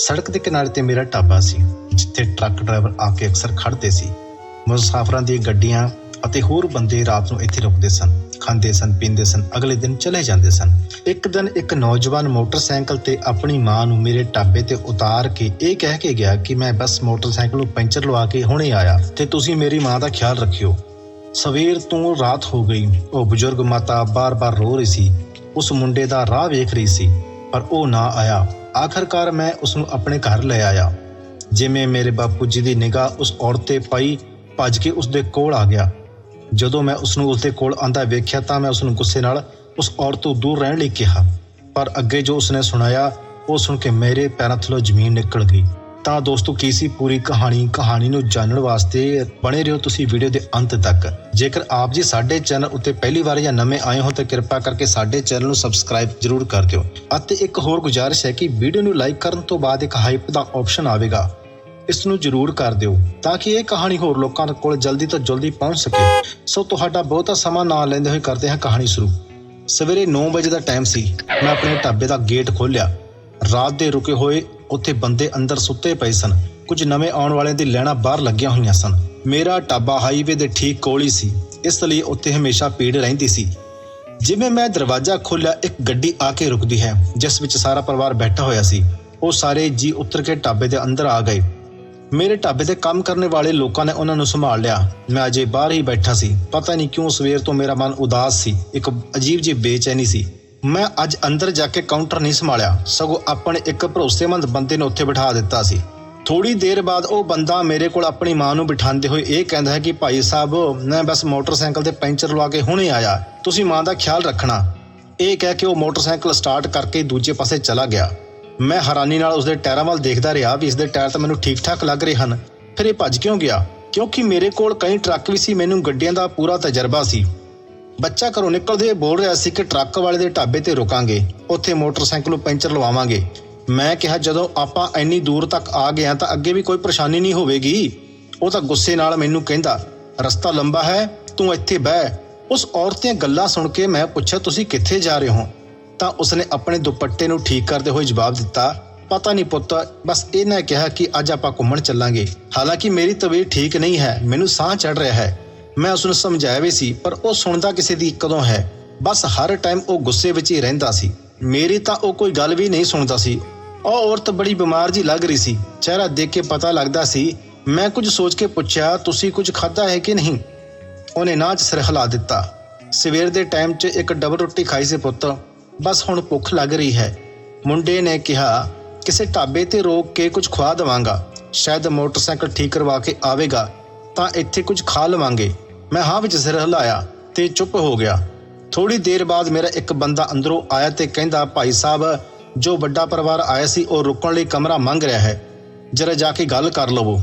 ਸੜਕ ਦੇ ਕਿਨਾਰੇ ਤੇ ਮੇਰਾ ਢਾਬਾ ਸੀ, ਜਿੱਥੇ ਟਰੱਕ ਡਰਾਈਵਰ ਆ ਕੇ ਅਕਸਰ ਖੜਦੇ ਸੀ। ਮੁਸਾਫਰਾਂ ਦੀਆਂ ਗੱਡੀਆਂ ਅਤੇ ਹੋਰ ਬੰਦੇ ਰਾਤ ਨੂੰ ਇੱਥੇ ਰੁਕਦੇ ਸਨ, ਖਾਂਦੇ ਸਨ, ਪੀਂਦੇ ਸਨ, ਅਗਲੇ ਦਿਨ ਚਲੇ ਜਾਂਦੇ ਸਨ। ਇੱਕ ਦਿਨ ਇੱਕ ਨੌਜਵਾਨ ਮੋਟਰਸਾਈਕਲ ਤੇ ਆਪਣੀ ਮਾਂ ਨੂੰ ਮੇਰੇ ਢਾਬੇ ਤੇ ਉਤਾਰ ਕੇ ਇਹ ਕਹਿ ਕੇ ਗਿਆ ਕਿ ਮੈਂ ਬਸ ਮੋਟਰਸਾਈਕਲ ਨੂੰ ਪੈਂਚਰ ਲਵਾ ਕੇ ਹੁਣੇ ਆਇਆ ਤੇ ਤੁਸੀਂ ਮੇਰੀ ਮਾਂ ਦਾ ਖਿਆਲ ਰੱਖਿਓ। ਸਵੇਰ ਤੋਂ ਰਾਤ ਹੋ ਗਈ, ਉਹ ਬਜ਼ੁਰਗ ਮਾਤਾ ਬਾਰ-ਬਾਰ ਰੋ ਰਹੀ ਸੀ, ਉਸ ਮੁੰਡੇ ਦਾ ਰਾਹ ਵੇਖ ਰਹੀ ਸੀ, ਪਰ ਉਹ ਨਾ ਆਇਆ। ਆਖਰਕਾਰ ਮੈਂ ਉਸ ਨੂੰ ਆਪਣੇ ਘਰ ਲੈ ਆਇਆ। ਜਿਵੇਂ ਮੇਰੇ ਬਾਪੂ ਜੀ ਦੀ ਨਿਗਾਹ ਉਸ ਔਰਤ ਤੇ ਪਈ, ਭੱਜ ਕੇ ਉਸ ਦੇ ਕੋਲ ਆ ਗਿਆ। ਜਦੋਂ ਮੈਂ ਉਸ ਨੂੰ ਉਸ ਦੇ ਕੋਲ ਆਂਦਾ ਵੇਖਿਆ ਤਾਂ ਮੈਂ ਉਸ ਨੂੰ ਗੁੱਸੇ ਨਾਲ ਉਸ ਔਰਤ ਤੋਂ ਦੂਰ ਰਹਿਣ ਲਈ ਕਿਹਾ। ਪਰ ਅੱਗੇ ਜੋ ਉਸਨੇ ਸੁਣਾਇਆ, ਉਹ ਸੁਣ ਕੇ ਮੇਰੇ ਪੈਰਾਂ ਥੱਲੋਂ ਜ਼ਮੀਨ ਨਿਕਲ ਗਈ। ਤਾਂ ਦੋਸਤੋ ਕੀ ਸੀ ਪੂਰੀ ਕਹਾਣੀ ਕਹਾਣੀ ਨੂੰ ਜਾਣਨ ਵਾਸਤੇ ਬਣੇ ਰਹੋ ਤੁਸੀਂ ਵੀਡੀਓ ਦੇ ਅੰਤ ਤੱਕ। ਜੇਕਰ ਆਪ ਜੀ ਸਾਡੇ ਚੈਨਲ ਉੱਤੇ ਪਹਿਲੀ ਵਾਰ ਜਾਂ ਨਵੇਂ ਆਏ ਹੋ ਤਾਂ ਕਿਰਪਾ ਕਰਕੇ ਸਾਡੇ ਚੈਨਲ ਨੂੰ ਸਬਸਕ੍ਰਾਈਬ ਜ਼ਰੂਰ ਕਰ ਦਿਓ। ਅਤੇ ਇੱਕ ਹੋਰ ਗੁਜ਼ਾਰਿਸ਼ ਹੈ ਕਿ ਵੀਡੀਓ ਨੂੰ ਲਾਈਕ ਕਰਨ ਤੋਂ ਬਾਅਦ ਇੱਕ ਹਾਈਪ ਦਾ ਆਪਸ਼ਨ ਆਵੇਗਾ। ਇਸ ਨੂੰ ਜ਼ਰੂਰ ਕਰ ਦਿਓ ਤਾਂ ਕਿ ਇਹ ਕਹਾਣੀ ਹੋਰ ਲੋਕਾਂ ਕੋਲ ਜਲਦੀ ਤੋਂ ਜਲਦੀ ਪਹੁੰਚ ਸਕੇ। ਸੋ ਤੁਹਾਡਾ ਬਹੁਤਾ ਸਮਾਂ ਨਾ ਲੈਂਦੇ ਹੋਏ ਕਰਦੇ ਹਾਂ ਕਹਾਣੀ ਸ਼ੁਰੂ। ਸਵੇਰੇ 9 ਵਜੇ ਦਾ ਟਾਈਮ ਸੀ। ਮੈਂ ਆਪਣੇ ਢਾਬੇ ਦਾ ਗੇਟ ਖੋਲ੍ਹਿਆ। ਰਾਤ ਦੇ ਰੁਕੇ ਹੋਏ ਉੱਥੇ ਬੰਦੇ ਅੰਦਰ ਸੁੱਤੇ ਪਏ ਸਨ। ਕੁਝ ਨਵੇਂ ਆਉਣ ਵਾਲਿਆਂ ਦੀ ਲੈਣਾ ਬਾਹਰ ਲੱਗੀਆਂ ਹੋਈਆਂ ਸਨ। ਮੇਰਾ ਢਾਬਾ ਹਾਈਵੇ ਦੇ ਠੀਕ ਕੋਲ ਹੀ ਸੀ। ਇਸ ਲਈ ਉੱਥੇ ਹਮੇਸ਼ਾ ਭੀੜ ਰਹਿੰਦੀ ਸੀ। ਜਿਵੇਂ ਮੈਂ ਦਰਵਾਜ਼ਾ ਖੋਲ੍ਹਿਆ, ਇੱਕ ਗੱਡੀ ਆ ਕੇ ਰੁਕਦੀ ਹੈ, ਜਿਸ ਵਿੱਚ ਸਾਰਾ ਪਰਿਵਾਰ ਬੈਠਾ ਹੋਇਆ ਸੀ। ਉਹ ਸਾਰੇ ਜੀ ਉਤਰ ਕੇ ਢਾਬੇ ਦੇ ਅੰਦਰ ਆ ਗਏ। ਮੇਰੇ ਢਾਬੇ ਤੇ ਕੰਮ ਕਰਨ ਵਾਲੇ ਲੋਕਾਂ ਨੇ ਉਹਨਾਂ ਨੂੰ ਸੰਭਾਲ ਲਿਆ। ਮੈਂ ਅਜੇ ਬਾਹਰ ਹੀ ਬੈਠਾ ਸੀ। ਪਤਾ ਨਹੀਂ ਕਿਉਂ ਸਵੇਰ ਤੋਂ ਮੇਰਾ ਮਨ ਉਦਾਸ ਸੀ। ਇੱਕ ਅਜੀਬ ਜਿਹੀ ਬੇਚੈਨੀ ਸੀ। ਮੈਂ ਅੱਜ ਅੰਦਰ ਜਾ ਕੇ ਕਾਊਂਟਰ ਨਹੀਂ ਸੰਭਾਲਿਆ। ਸਗੋਂ ਆਪਣੇ ਇੱਕ ਭਰੋਸੇਮੰਦ ਬੰਦੇ ਨੂੰ ਉੱਥੇ ਬਿਠਾ ਦਿੱਤਾ ਸੀ। ਥੋੜੀ ਦੇਰ ਬਾਅਦ ਉਹ ਬੰਦਾ ਮੇਰੇ ਕੋਲ ਆਪਣੀ ਮਾਂ ਨੂੰ ਬਿਠਾਉਂਦੇ ਹੋਏ ਇਹ ਕਹਿੰਦਾ ਹੈ ਕਿ ਭਾਈ ਸਾਹਿਬ, ਮੈਂ ਬਸ ਮੋਟਰਸਾਈਕਲ ਤੇ ਪੈਂਚਰ ਲਵਾ ਕੇ ਹੁਣੇ ਆਇਆ। ਤੁਸੀਂ ਮਾਂ ਦਾ ਖਿਆਲ ਰੱਖਣਾ। ਇਹ ਕਹਿ ਕੇ ਉਹ ਮੋਟਰਸਾਈਕਲ ਸਟਾਰਟ ਕਰਕੇ ਦੂਜੇ ਪਾਸੇ ਚਲਾ ਗਿਆ। ਮੈਂ ਹੈਰਾਨੀ ਨਾਲ ਉਸਦੇ ਟਾਇਰਾਂ ਵੱਲ ਦੇਖਦਾ ਰਿਹਾ ਵੀ ਇਸਦੇ ਟਾਇਰ ਤਾਂ ਮੈਨੂੰ ਠੀਕ-ਠਾਕ ਲੱਗ ਰਹੇ ਹਨ। ਫਿਰ ਇਹ ਭੱਜ ਕਿਉਂ ਗਿਆ? ਕਿਉਂਕਿ ਮੇਰੇ ਕੋਲ ਕਈ ਟਰੱਕ ਵੀ ਸੀ, ਮੈਨੂੰ ਗੱਡੀਆਂ ਦਾ ਪੂਰਾ ਤਜਰਬਾ ਸੀ। ਬੱਚਾ ਘਰੋਂ ਨਿਕਲਦੇ ਹੋਏ ਬੋਲ ਰਿਹਾ ਸੀ ਕਿ ਟਰੱਕ ਵਾਲੇ ਦੇ ਢਾਬੇ ਤੇ ਰੁਕਾਂਗੇ, ਉੱਥੇ ਮੋਟਰਸਾਈਕਲ ਨੂੰ ਪੈਂਚਰ ਲਵਾਵਾਂਗੇ। ਮੈਂ ਕਿਹਾ, ਜਦੋਂ ਆਪਾਂ ਇੰਨੀ ਦੂਰ ਤੱਕ ਆ ਗਏ ਹਾਂ ਤਾਂ ਅੱਗੇ ਵੀ ਕੋਈ ਪਰੇਸ਼ਾਨੀ ਨਹੀਂ ਹੋਵੇਗੀ? ਉਹ ਤਾਂ ਗੁੱਸੇ ਨਾਲ ਮੈਨੂੰ ਕਹਿੰਦਾ, ਰਸਤਾ ਲੰਬਾ ਹੈ, ਤੂੰ ਇੱਥੇ ਬਹਿ। ਉਸ ਔਰਤ ਦੀਆਂ ਗੱਲਾਂ ਸੁਣ ਕੇ ਮੈਂ ਪੁੱਛਿਆ, ਤੁਸੀਂ ਕਿੱਥੇ ਜਾ ਰਹੇ ਹੋ? ਤਾਂ ਉਸਨੇ ਆਪਣੇ ਦੁਪੱਟੇ ਨੂੰ ਠੀਕ ਕਰਦੇ ਹੋਏ ਜਵਾਬ ਦਿੱਤਾ, ਪਤਾ ਨਹੀਂ ਪੁੱਤ, ਬਸ ਇਹਨੇ ਕਿਹਾ ਕਿ ਅੱਜ ਆਪਾਂ ਘੁੰਮਣ ਚੱਲਾਂਗੇ। ਹਾਲਾਂਕਿ ਮੇਰੀ ਤਬੀਅਤ ਠੀਕ ਨਹੀਂ ਹੈ, ਮੈਨੂੰ ਸਾਹ ਚੜ ਰਿਹਾ ਹੈ। ਮੈਂ ਉਸ ਨੂੰ ਸਮਝਾਇਆ ਵੀ ਸੀ, ਪਰ ਉਹ ਸੁਣਦਾ ਕਿਸੇ ਦੀ ਕਦੋਂ ਹੈ। ਬਸ ਹਰ ਟਾਈਮ ਉਹ ਗੁੱਸੇ ਵਿੱਚ ਹੀ ਰਹਿੰਦਾ ਸੀ। ਮੇਰੀ ਤਾਂ ਉਹ ਕੋਈ ਗੱਲ ਵੀ ਨਹੀਂ ਸੁਣਦਾ ਸੀ। ਉਹ ਔਰਤ ਬੜੀ ਬਿਮਾਰ ਜੀ ਲੱਗ ਰਹੀ ਸੀ। ਚਿਹਰਾ ਦੇਖ ਕੇ ਪਤਾ ਲੱਗਦਾ ਸੀ, ਮੈਂ ਕੁਝ ਸੋਚ ਕੇ ਪੁੱਛਿਆ, ਤੁਸੀਂ ਕੁਝ ਖਾਧਾ ਹੈ ਕਿ ਨਹੀਂ? ਉਹਨੇ ਨਾ ਚ ਸਿਰ ਹਿਲਾ ਦਿੱਤਾ। ਸਵੇਰ ਦੇ ਟਾਈਮ 'ਚ ਇੱਕ ਡਬਲ ਰੋਟੀ ਖਾਈ ਸੀ ਪੁੱਤ। ਬਸ ਹੁਣ ਭੁੱਖ ਲੱਗ ਰਹੀ ਹੈ। ਮੁੰਡੇ ਨੇ ਕਿਹਾ, ਕਿਸੇ ਢਾਬੇ ਤੇ ਰੋਕ ਕੇ ਕੁਝ ਖਵਾ ਦਵਾਂਗਾ। ਸ਼ਾਇਦ ਮੋਟਰਸਾਈਕਲ ਠੀਕ ਕਰਵਾ ਕੇ ਆਵੇਗਾ। ਤਾਂ ਇੱਥੇ ਕੁਝ ਖਾ ਲਵਾਂਗੇ। ਮੈਂ ਹਾਂ ਵਿੱਚ ਸਿਰ ਹਿਲਾਇਆ ਤੇ ਚੁੱਪ ਹੋ ਗਿਆ। ਥੋੜੀ ਦੇਰ ਬਾਅਦ ਮੇਰਾ ਇੱਕ ਬੰਦਾ ਅੰਦਰੋਂ ਆਇਆ ਤੇ ਕਹਿੰਦਾ, ਭਾਈ ਸਾਹਿਬ, ਜੋ ਵੱਡਾ ਪਰਿਵਾਰ ਆਇਆ ਸੀ, ਉਹ ਰੁਕਣ ਲਈ ਕਮਰਾ ਮੰਗ ਰਿਹਾ ਹੈ। ਜਰਾ ਜਾ ਕੇ ਗੱਲ ਕਰ ਲਵੋ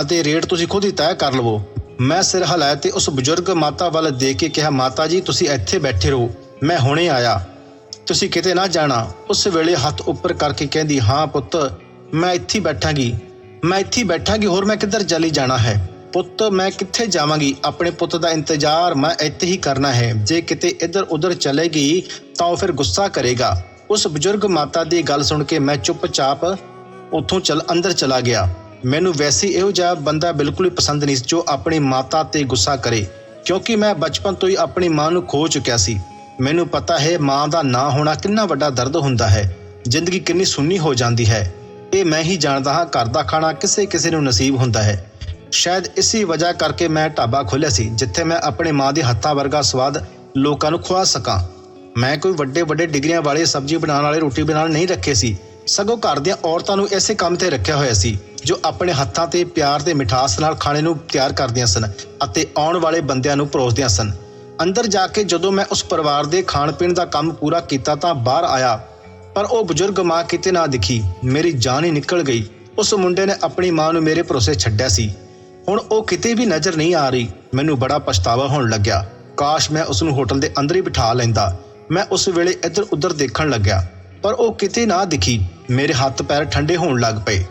ਅਤੇ ਰੇਟ ਤੁਸੀਂ ਖੁਦ ਹੀ ਤੈਅ ਕਰ ਲਵੋ। ਮੈਂ ਸਿਰ ਹਿਲਾਇਆ ਤੇ ਉਸ ਬਜ਼ੁਰਗ ਮਾਤਾ ਵੱਲ ਦੇਖ ਕੇ ਕਿਹਾ, ਮਾਤਾ ਜੀ, ਤੁਸੀਂ ਇੱਥੇ ਬੈਠੇ ਰਹੋ। ਮੈਂ ਹੁਣੇ ਆਇਆ। ਤੁਸੀਂ ਕਿਤੇ ਨਾ ਜਾਣਾ। ਉਸ ਵੇਲੇ ਹੱਥ ਉੱਪਰ ਕਰਕੇ ਕਹਿੰਦੀ, ਹਾਂ ਪੁੱਤ, ਮੈਂ ਇੱਥੇ ਬੈਠਾਂਗੀ। ਮੈਂ ਇੱਥੇ ਬੈਠਾਂਗੀ, ਹੋਰ ਮੈਂ ਕਿੱਧਰ ਚਲੀ ਜਾਣਾ ਹੈ? ਪੁੱਤ, ਮੈਂ ਕਿੱਥੇ ਜਾਵਾਂਗੀ? ਆਪਣੇ ਪੁੱਤ ਦਾ ਇੰਤਜ਼ਾਰ ਮੈਂ ਇੱਥੇ ਹੀ ਕਰਨਾ ਹੈ। ਜੇ ਕਿਤੇ ਇੱਧਰ ਉੱਧਰ ਚਲੇਗੀ, ਤਾਂ ਉਹ ਫਿਰ ਗੁੱਸਾ ਕਰੇਗਾ। ਉਸ ਬਜ਼ੁਰਗ ਮਾਤਾ ਦੀ ਗੱਲ ਸੁਣ ਕੇ ਮੈਂ ਚੁੱਪਚਾਪ ਉੱਥੋਂ ਚਲ, ਅੰਦਰ ਚਲਾ ਗਿਆ। ਮੈਨੂੰ ਵੈਸੇ ਇਹੋ ਜਿਹਾ ਬੰਦਾ ਬਿਲਕੁਲ ਹੀ ਪਸੰਦ ਨਹੀਂ ਸੀ, ਜੋ ਆਪਣੀ ਮਾਤਾ ਤੇ ਗੁੱਸਾ ਕਰੇ। ਕਿਉਂਕਿ ਮੈਂ ਬਚਪਨ ਤੋਂ ਹੀ ਆਪਣੀ ਮਾਂ ਨੂੰ ਖੋ ਚੁੱਕਿਆ ਸੀ। ਮੈਨੂੰ ਪਤਾ ਹੈ, ਮਾਂ ਦਾ ਨਾ ਹੋਣਾ ਕਿੰਨਾ ਵੱਡਾ ਦਰਦ ਹੁੰਦਾ ਹੈ। ਜ਼ਿੰਦਗੀ ਕਿੰਨੀ ਸੁੰਨੀ ਹੋ ਜਾਂਦੀ ਹੈ। ਇਹ ਮੈਂ ਹੀ ਜਾਣਦਾ ਹਾਂ, ਘਰ ਦਾ ਖਾਣਾ ਕਿਸੇ ਕਿਸੇ ਨੂੰ ਨਸੀਬ ਹੁੰਦਾ ਹੈ। ਸ਼ਾਇਦ ਇਸੇ ਵਜ੍ਹਾ ਕਰਕੇ ਮੈਂ ਢਾਬਾ ਖੋਲ੍ਹਿਆ ਸੀ, ਜਿੱਥੇ ਮੈਂ ਆਪਣੇ ਮਾਂ ਦੇ ਹੱਥਾਂ ਵਰਗਾ ਸਵਾਦ ਲੋਕਾਂ ਨੂੰ ਖਵਾ ਸਕਾਂ। ਮੈਂ ਕੋਈ ਵੱਡੇ ਵੱਡੇ ਡਿਗਰੀਆਂ ਵਾਲੇ ਸਬਜ਼ੀ ਬਣਾਉਣ ਵਾਲੇ ਰੋਟੀ ਬਣਾਉਣ ਨਹੀਂ ਰੱਖੇ ਸੀ। ਸਗੋਂ ਘਰ ਦੀਆਂ ਔਰਤਾਂ ਨੂੰ ਇਸੇ ਕੰਮ ਤੇ ਰੱਖਿਆ ਹੋਇਆ ਸੀ, ਜੋ ਆਪਣੇ ਹੱਥਾਂ ਤੇ ਪਿਆਰ ਤੇ ਮਿਠਾਸ ਨਾਲ ਖਾਣੇ ਨੂੰ ਤਿਆਰ ਕਰਦੀਆਂ ਸਨ ਅਤੇ ਆਉਣ ਵਾਲੇ ਬੰਦਿਆਂ ਨੂੰ ਪਰੋਸਦੀਆਂ ਸਨ। ਅੰਦਰ ਜਾ ਕੇ ਜਦੋਂ ਮੈਂ ਉਸ ਪਰਿਵਾਰ ਦੇ ਖਾਣ ਪੀਣ ਦਾ ਕੰਮ ਪੂਰਾ ਕੀਤਾ ਤਾਂ ਬਾਹਰ ਆਇਆ, ਪਰ ਉਹ ਬਜ਼ੁਰਗ ਮਾਂ ਕਿਤੇ ਨਾ ਦਿਖੀ, ਮੇਰੀ ਜਾਨ ਹੀ ਨਿਕਲ ਗਈ। ਉਸ ਮੁੰਡੇ ਨੇ ਆਪਣੀ ਮਾਂ ਨੂੰ ਮੇਰੇ ਭਰੋਸੇ ਛੱਡਿਆ ਸੀ। ਹੁਣ ਉਹ ਕਿਤੇ ਵੀ ਨਜ਼ਰ ਨਹੀਂ ਆ ਰਹੀ। ਮੈਨੂੰ ਬੜਾ ਪਛਤਾਵਾ ਹੋਣ ਲੱਗਿਆ। ਕਾਸ਼ ਮੈਂ ਉਸ ਨੂੰ ਹੋਟਲ ਦੇ ਅੰਦਰ ਹੀ ਬਿਠਾ ਲੈਂਦਾ। ਮੈਂ ਉਸ ਵੇਲੇ ਇੱਧਰ ਉੱਧਰ ਦੇਖਣ ਲੱਗਿਆ। ਪਰ ਉਹ ਕਿਤੇ ਨਾ ਦਿਖੀ। ਮੇਰੇ ਹੱਥ ਪੈਰ ਠੰਡੇ ਹੋਣ ਲੱਗ ਪਏ।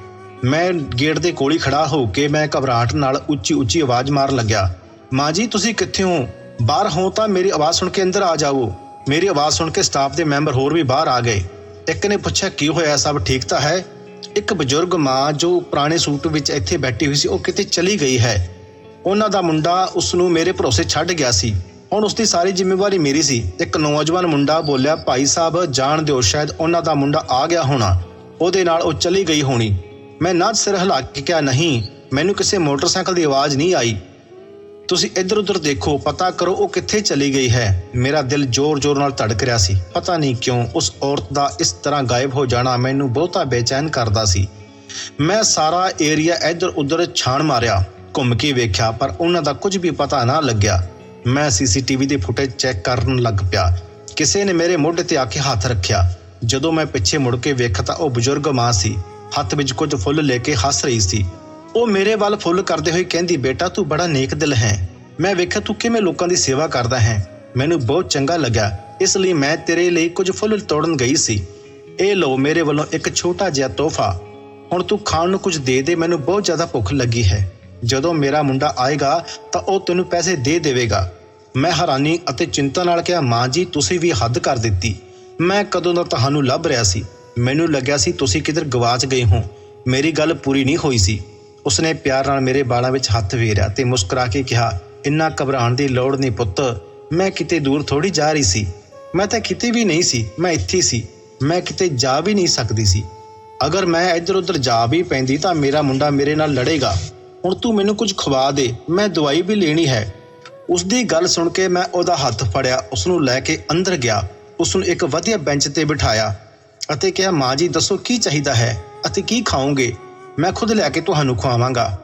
ਮੈਂ ਗੇਟ ਦੇ ਕੋਲ ਹੀ ਖੜਾ ਹੋ ਕੇ ਮੈਂ ਘਬਰਾਹਟ ਨਾਲ ਉੱਚੀ ਉੱਚੀ ਆਵਾਜ਼ ਮਾਰਨ ਲੱਗਿਆ। ਮਾਂ ਜੀ, ਤੁਸੀਂ ਕਿੱਥੇ ਹੋ? ਬਾਹਰ ਹੋ ਤਾਂ ਮੇਰੀ ਆਵਾਜ਼ ਸੁਣ ਕੇ ਅੰਦਰ ਆ ਜਾਓ। ਮੇਰੀ ਆਵਾਜ਼ ਸੁਣ ਕੇ ਸਟਾਫ ਦੇ ਮੈਂਬਰ ਹੋਰ ਵੀ ਬਾਹਰ ਆ ਗਏ। ਇੱਕ ਨੇ ਪੁੱਛਿਆ, ਕੀ ਹੋਇਆ? ਸਭ ਠੀਕ ਤਾਂ ਹੈ? ਇੱਕ ਬਜ਼ੁਰਗ ਮਾਂ ਜੋ ਪੁਰਾਣੇ ਸੂਟ ਵਿੱਚ ਇੱਥੇ ਬੈਠੀ ਹੋਈ ਸੀ, ਉਹ ਕਿਤੇ ਚਲੀ ਗਈ ਹੈ। ਉਹਨਾਂ ਦਾ ਮੁੰਡਾ ਉਸ ਨੂੰ ਮੇਰੇ ਭਰੋਸੇ ਛੱਡ ਗਿਆ ਸੀ। ਹੁਣ ਉਸ ਦੀ ਸਾਰੀ ਜ਼ਿੰਮੇਵਾਰੀ ਮੇਰੀ ਸੀ। ਇੱਕ ਨੌਜਵਾਨ ਮੁੰਡਾ ਬੋਲਿਆ, ਭਾਈ ਸਾਹਿਬ, ਜਾਣ ਦਿਓ, ਸ਼ਾਇਦ ਉਹਨਾਂ ਦਾ ਮੁੰਡਾ ਆ ਗਿਆ ਹੋਣਾ। ਉਹਦੇ ਨਾਲ ਉਹ ਚਲੀ ਗਈ ਹੋਣੀ। ਮੈਂ ਨਾ ਸਿਰ ਹਿਲਾ ਕੇ ਕਿਹਾ, ਨਹੀਂ, ਮੈਨੂੰ ਕਿਸੇ ਮੋਟਰਸਾਈਕਲ ਦੀ ਆਵਾਜ਼ ਨਹੀਂ ਆਈ। ਤੁਸੀਂ ਇੱਧਰ ਉੱਧਰ ਦੇਖੋ, ਪਤਾ ਕਰੋ ਉਹ ਕਿੱਥੇ ਚਲੀ ਗਈ ਹੈ। ਮੇਰਾ ਦਿਲ ਜ਼ੋਰ-ਜ਼ੋਰ ਨਾਲ ਧੜਕ ਰਿਹਾ ਸੀ। ਪਤਾ ਨਹੀਂ ਕਿਉਂ ਉਸ ਔਰਤ ਦਾ ਇਸ ਤਰ੍ਹਾਂ ਗਾਇਬ ਹੋ ਜਾਣਾ ਮੈਨੂੰ ਬਹੁਤਾ ਬੇਚੈਨ ਕਰਦਾ ਸੀ। ਮੈਂ ਸਾਰਾ ਏਰੀਆ ਇੱਧਰ ਉੱਧਰ ਛਾਣ ਮਾਰਿਆ, ਘੁੰਮ ਕੇ ਵੇਖਿਆ, ਪਰ ਉਹਨਾਂ ਦਾ ਕੁਝ ਵੀ ਪਤਾ ਨਾ ਲੱਗਿਆ। ਮੈਂ ਸੀਸੀਟੀਵੀ ਦੀ ਫੁਟੇਜ ਚੈੱਕ ਕਰਨ ਲੱਗ ਪਿਆ। ਕਿਸੇ ਨੇ ਮੇਰੇ ਮੋਢੇ ਤੇ ਆ ਕੇ ਹੱਥ ਰੱਖਿਆ। ਜਦੋਂ ਮੈਂ ਪਿੱਛੇ ਮੁੜ ਕੇ ਵੇਖਿਆ ਤਾਂ ਉਹ ਬਜ਼ੁਰਗ ਮਾਂ ਸੀ। ਹੱਥ ਵਿੱਚ ਕੁਝ ਫੁੱਲ ਲੈ ਕੇ ਹੱਸ ਰਹੀ ਸੀ। ਉਹ ਮੇਰੇ ਵੱਲ ਫੁੱਲ ਕਰਦੇ ਹੋਏ ਕਹਿੰਦੀ, ਬੇਟਾ, ਤੂੰ ਬੜਾ ਨੇਕ ਦਿਲ ਹੈ। ਮੈਂ ਵੇਖਿਆ ਤੂੰ ਕਿਵੇਂ ਲੋਕਾਂ ਦੀ ਸੇਵਾ ਕਰਦਾ ਹੈ। ਮੈਨੂੰ ਬਹੁਤ ਚੰਗਾ ਲੱਗਾ ਇਸ ਲਈ ਮੈਂ ਤੇਰੇ ਲਈ ਕੁਝ ਫੁੱਲ ਤੋੜਨ ਗਈ ਸੀ। ਇਹ ਲਓ ਮੇਰੇ ਵੱਲੋਂ ਇੱਕ ਛੋਟਾ ਜਿਹਾ ਤੋਹਫਾ। ਹੁਣ ਤੂੰ ਖਾਣ ਨੂੰ ਕੁਝ ਦੇ ਦੇ, ਮੈਨੂੰ ਬਹੁਤ ਜ਼ਿਆਦਾ ਭੁੱਖ ਲੱਗੀ ਹੈ। ਜਦੋਂ ਮੇਰਾ ਮੁੰਡਾ ਆਏਗਾ, ਤਾਂ ਉਹ ਤੈਨੂੰ ਪੈਸੇ ਦੇ ਦੇਵੇਗਾ। ਮੈਂ ਹੈਰਾਨੀ ਅਤੇ ਚਿੰਤਾ ਨਾਲ ਕਿਹਾ, ਮਾਂ ਜੀ, ਤੁਸੀਂ ਵੀ ਹੱਦ ਕਰ ਦਿੱਤੀ। ਮੈਂ ਕਦੋਂ ਦਾ ਤੁਹਾਨੂੰ ਲੱਭ ਰਿਹਾ ਸੀ। ਮੈਨੂੰ ਲੱਗਿਆ ਸੀ ਤੁਸੀਂ ਕਿਧਰ ਗਵਾਚ ਗਏ ਹੋ। ਮੇਰੀ ਗੱਲ ਪੂਰੀ ਨਹੀਂ ਹੋਈ ਸੀ। ਉਸਨੇ ਪਿਆਰ ਨਾਲ ਮੇਰੇ ਬਾਲਾਂ ਵਿੱਚ ਹੱਥ ਫੇਰਿਆ ਤੇ ਮੁਸਕਰਾ ਕੇ ਕਿਹਾ, ਇੰਨਾ ਘਬਰਾਉਣ ਦੀ ਲੋੜ ਨਹੀਂ ਪੁੱਤ। ਮੈਂ ਕਿਤੇ ਦੂਰ ਥੋੜੀ ਜਾ ਰਹੀ ਸੀ। ਮੈਂ ਤਾਂ ਕਿਤੇ ਵੀ ਨਹੀਂ ਸੀ। ਮੈਂ ਇੱਥੇ ਸੀ। ਮੈਂ ਕਿਤੇ ਜਾ ਵੀ ਨਹੀਂ ਸਕਦੀ ਸੀ। ਅਗਰ ਮੈਂ ਇੱਧਰ ਉੱਧਰ ਜਾ ਵੀ ਪੈਂਦੀ ਤਾਂ ਮੇਰਾ ਮੁੰਡਾ ਮੇਰੇ ਨਾਲ ਲੜੇਗਾ। ਹੁਣ ਤੂੰ ਮੈਨੂੰ ਕੁਝ ਖਵਾ ਦੇ। ਮੈਂ ਦਵਾਈ ਵੀ ਲੈਣੀ ਹੈ। ਉਸ ਦੀ ਗੱਲ ਸੁਣ ਕੇ ਮੈਂ ਉਹਦਾ ਹੱਥ ਫੜਿਆ। ਉਸ ਨੂੰ ਲੈ ਕੇ ਅੰਦਰ ਗਿਆ। ਉਸ ਨੂੰ ਇੱਕ ਵਧੀਆ ਬੈਂਚ ਤੇ ਬਿਠਾਇਆ ਅਤੇ ਕਿਹਾ, ਮਾਂ ਜੀ, ਦੱਸੋ ਕੀ ਚਾਹੀਦਾ ਹੈ ਅਤੇ ਕੀ ਖਾਓਗੇ? ਮੈਂ ਖੁਦ ਲੈ ਕੇ ਤੁਹਾਨੂੰ ਖਵਾਵਾਂਗਾ।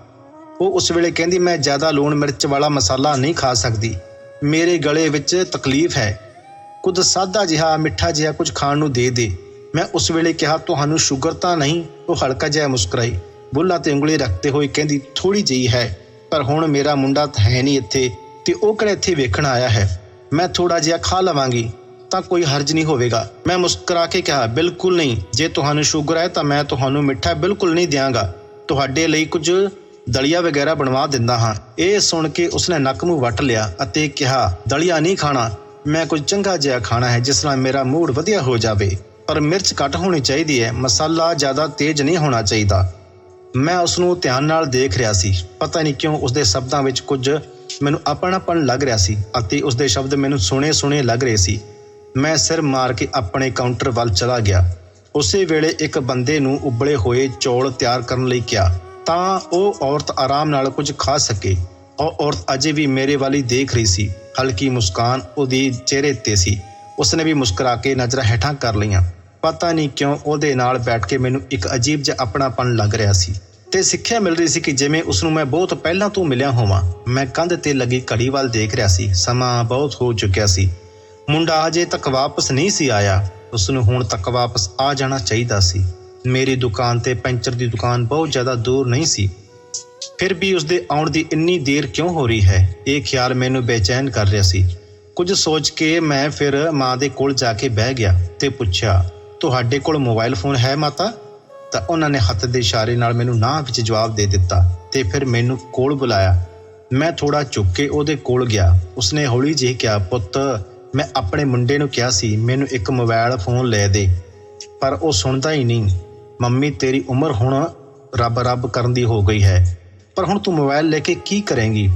ਉਹ ਉਸ ਵੇਲੇ ਕਹਿੰਦੀ, ਮੈਂ ਜ਼ਿਆਦਾ ਲੂਣ ਮਿਰਚ ਵਾਲਾ ਮਸਾਲਾ ਨਹੀਂ ਖਾ ਸਕਦੀ। ਮੇਰੇ ਗਲੇ ਵਿੱਚ ਤਕਲੀਫ ਹੈ। ਕੁਝ ਸਾਦਾ ਜਿਹਾ, ਮਿੱਠਾ ਜਿਹਾ ਕੁਝ ਖਾਣ ਨੂੰ ਦੇ ਦੇ। ਮੈਂ ਉਸ ਵੇਲੇ ਕਿਹਾ, ਤੁਹਾਨੂੰ ਸ਼ੂਗਰ ਤਾਂ ਨਹੀਂ? ਉਹ ਹਲਕਾ ਜਿਹਾ ਮੁਸਕਰਾਈ। ਬੁੱਲਾਂ ਤੇ ਉਂਗਲੀ ਰੱਖਦੇ ਹੋਏ ਕਹਿੰਦੀ ਥੋੜੀ ਜਿਹੀ ਹੈ, ਪਰ ਹੁਣ ਮੇਰਾ ਮੁੰਡਾ ਤਾਂ ਹੈ ਨਹੀਂ ਇੱਥੇ ਤੇ ਉਹ ਕਿਹੜਾ ਇੱਥੇ ਵੇਖਣ ਆਇਆ ਹੈ। ਮੈਂ ਥੋੜਾ ਜਿਹਾ ਖਾ ਲਵਾਂਗੀ। ਤਾਂ ਕੋਈ ਹਰਜ ਨਹੀਂ ਹੋਵੇਗਾ। ਮੈਂ ਮੁਸਕਰਾ ਕੇ ਕਿਹਾ, ਬਿਲਕੁਲ ਨਹੀਂ। ਜੇ ਤੁਹਾਨੂੰ ਸ਼ੂਗਰ ਹੈ ਤਾਂ ਮੈਂ ਤੁਹਾਨੂੰ ਮਿੱਠਾ ਬਿਲਕੁਲ ਨਹੀਂ ਦਿਆਂਗਾ। ਤੁਹਾਡੇ ਲਈ ਕੁਝ ਦਲੀਆ ਵਗੈਰਾ ਬਣਵਾ ਦਿੰਦਾ ਹਾਂ। ਇਹ ਸੁਣ ਕੇ ਉਸਨੇ ਨੱਕ ਮੂੰਹ ਵੱਟ ਲਿਆ ਅਤੇ ਕਿਹਾ, ਦਲੀਆ ਨਹੀਂ ਖਾਣਾ। ਮੈਂ ਕੁਝ ਚੰਗਾ ਜਿਹਾ ਖਾਣਾ ਹੈ, ਜਿਸ ਨਾਲ ਮੇਰਾ ਮੂਡ ਵਧੀਆ ਹੋ ਜਾਵੇ। ਪਰ ਮਿਰਚ ਘੱਟ ਹੋਣੀ ਚਾਹੀਦੀ ਹੈ। ਮਸਾਲਾ ਜ਼ਿਆਦਾ ਤੇਜ਼ ਨਹੀਂ ਹੋਣਾ ਚਾਹੀਦਾ। ਮੈਂ ਉਸ ਨੂੰ ਧਿਆਨ ਨਾਲ ਦੇਖ ਰਿਹਾ ਸੀ। ਪਤਾ ਨਹੀਂ ਕਿਉਂ ਉਸ ਦੇ ਸ਼ਬਦਾਂ ਵਿੱਚ ਕੁਝ ਮੈਨੂੰ ਆਪਣਾਪਣ ਲੱਗ ਰਿਹਾ ਸੀ ਅਤੇ ਉਸ ਦੇ ਸ਼ਬਦ ਮੈਨੂੰ ਸੁਣੇ ਸੁਣੇ ਲੱਗ ਰਹੇ ਸੀ। ਮੈਂ ਸਿਰ ਮਾਰ ਕੇ ਆਪਣੇ ਕਾਊਂਟਰ ਵੱਲ ਚਲਾ ਗਿਆ। ਉਸੇ ਵੇਲੇ ਇੱਕ ਬੰਦੇ ਨੂੰ ਉਬਲੇ ਹੋਏ ਚੌਲ ਤਿਆਰ ਕਰਨ ਲਈ ਕਿਹਾ, ਤਾਂ ਉਹ ਔਰਤ ਆਰਾਮ ਨਾਲ ਕੁਝ ਖਾ ਸਕੇ। ਉਹ ਔਰਤ ਅਜੇ ਵੀ ਮੇਰੇ ਵੱਲ ਹੀ ਦੇਖ ਰਹੀ ਸੀ। ਹਲਕੀ ਮੁਸਕਾਨ ਉਹਦੀ ਚਿਹਰੇ ਤੇ ਸੀ। ਉਸਨੇ ਵੀ ਮੁਸਕਰਾ ਕੇ ਨਜ਼ਰਾਂ ਹੇਠਾਂ ਕਰ ਲਈਆਂ। ਪਤਾ ਨਹੀਂ ਕਿਉਂ ਉਹਦੇ ਨਾਲ ਬੈਠ ਕੇ ਮੈਨੂੰ ਇੱਕ ਅਜੀਬ ਜਿਹਾ ਆਪਣਾਪਨ ਲੱਗ ਰਿਹਾ ਸੀ ਤੇ ਸਿੱਖਿਆ ਮਿਲ ਰਹੀ ਸੀ ਕਿ ਜਿਵੇਂ ਉਸ ਨੂੰ ਮੈਂ ਬਹੁਤ ਪਹਿਲਾਂ ਤੋਂ ਮਿਲਿਆ ਹੋਵਾਂ। ਮੈਂ ਕੰਧ ਤੇ ਲੱਗੀ ਘੜੀ ਵੱਲ ਦੇਖ ਰਿਹਾ ਸੀ। ਸਮਾਂ ਬਹੁਤ ਹੋ ਚੁੱਕਿਆ ਸੀ। ਮੁੰਡਾ ਅਜੇ ਤੱਕ ਵਾਪਸ ਨਹੀਂ ਸੀ ਆਇਆ। ਉਸ ਨੂੰ ਹੁਣ ਤੱਕ ਵਾਪਸ ਆ ਜਾਣਾ ਚਾਹੀਦਾ ਸੀ। ਮੇਰੀ ਦੁਕਾਨ ਤੇ ਪੈਂਚਰ ਦੀ ਦੁਕਾਨ ਬਹੁਤ ਜ਼ਿਆਦਾ ਦੂਰ ਨਹੀਂ ਸੀ। ਫਿਰ ਵੀ ਉਸ ਦੇ ਆਉਣ ਦੀ ਇੰਨੀ ਦੇਰ ਕਿਉਂ ਹੋ ਰਹੀ ਹੈ? ਇਹ ਖਿਆਲ ਮੈਨੂੰ ਬੇਚੈਨ ਕਰ ਰਿਹਾ ਸੀ। ਕੁਝ ਸੋਚ ਕੇ ਮੈਂ ਫਿਰ ਮਾਂ ਦੇ ਕੋਲ ਜਾ ਕੇ ਬਹਿ ਗਿਆ ਤੇ ਪੁੱਛਿਆ, ਤੁਹਾਡੇ ਕੋਲ ਮੋਬਾਈਲ ਫੋਨ ਹੈ ਮਾਤਾ? ਤਾਂ ਉਹਨਾਂ ਨੇ ਹੱਥ ਦੇ ਇਸ਼ਾਰੇ ਨਾਲ ਮੈਨੂੰ ਨਾ ਵਿੱਚ ਜਵਾਬ ਦੇ ਦਿੱਤਾ ਤੇ ਫਿਰ ਮੈਨੂੰ ਕੋਲ ਬੁਲਾਇਆ। ਮੈਂ ਥੋੜਾ ਝੁੱਕ ਕੇ ਉਹਦੇ ਕੋਲ ਗਿਆ। ਉਸਨੇ ਹੌਲੀ ਜਿਹੀ ਕਿਹਾ, ਪੁੱਤ ਮੈਂ ਆਪਣੇ ਮੁੰਡੇ ਨੂੰ ਕਿਹਾ ਸੀ, ਮੈਨੂੰ ਇੱਕ ਮੋਬਾਈਲ ਫੋਨ ਲੈ ਦੇ। ਪਰ ਉਹ ਸੁਣਦਾ ਹੀ ਨਹੀਂ। ਮੰਮੀ, ਤੇਰੀ ਉਮਰ ਹੁਣ ਰੱਬ ਰੱਬ ਕਰਨ ਦੀ ਹੋ ਗਈ ਹੈ। ਪਰ ਹੁਣ ਤੂੰ ਮੋਬਾਈਲ ਲੈ ਕੇ ਕੀ ਕਰੇਂਗੀ?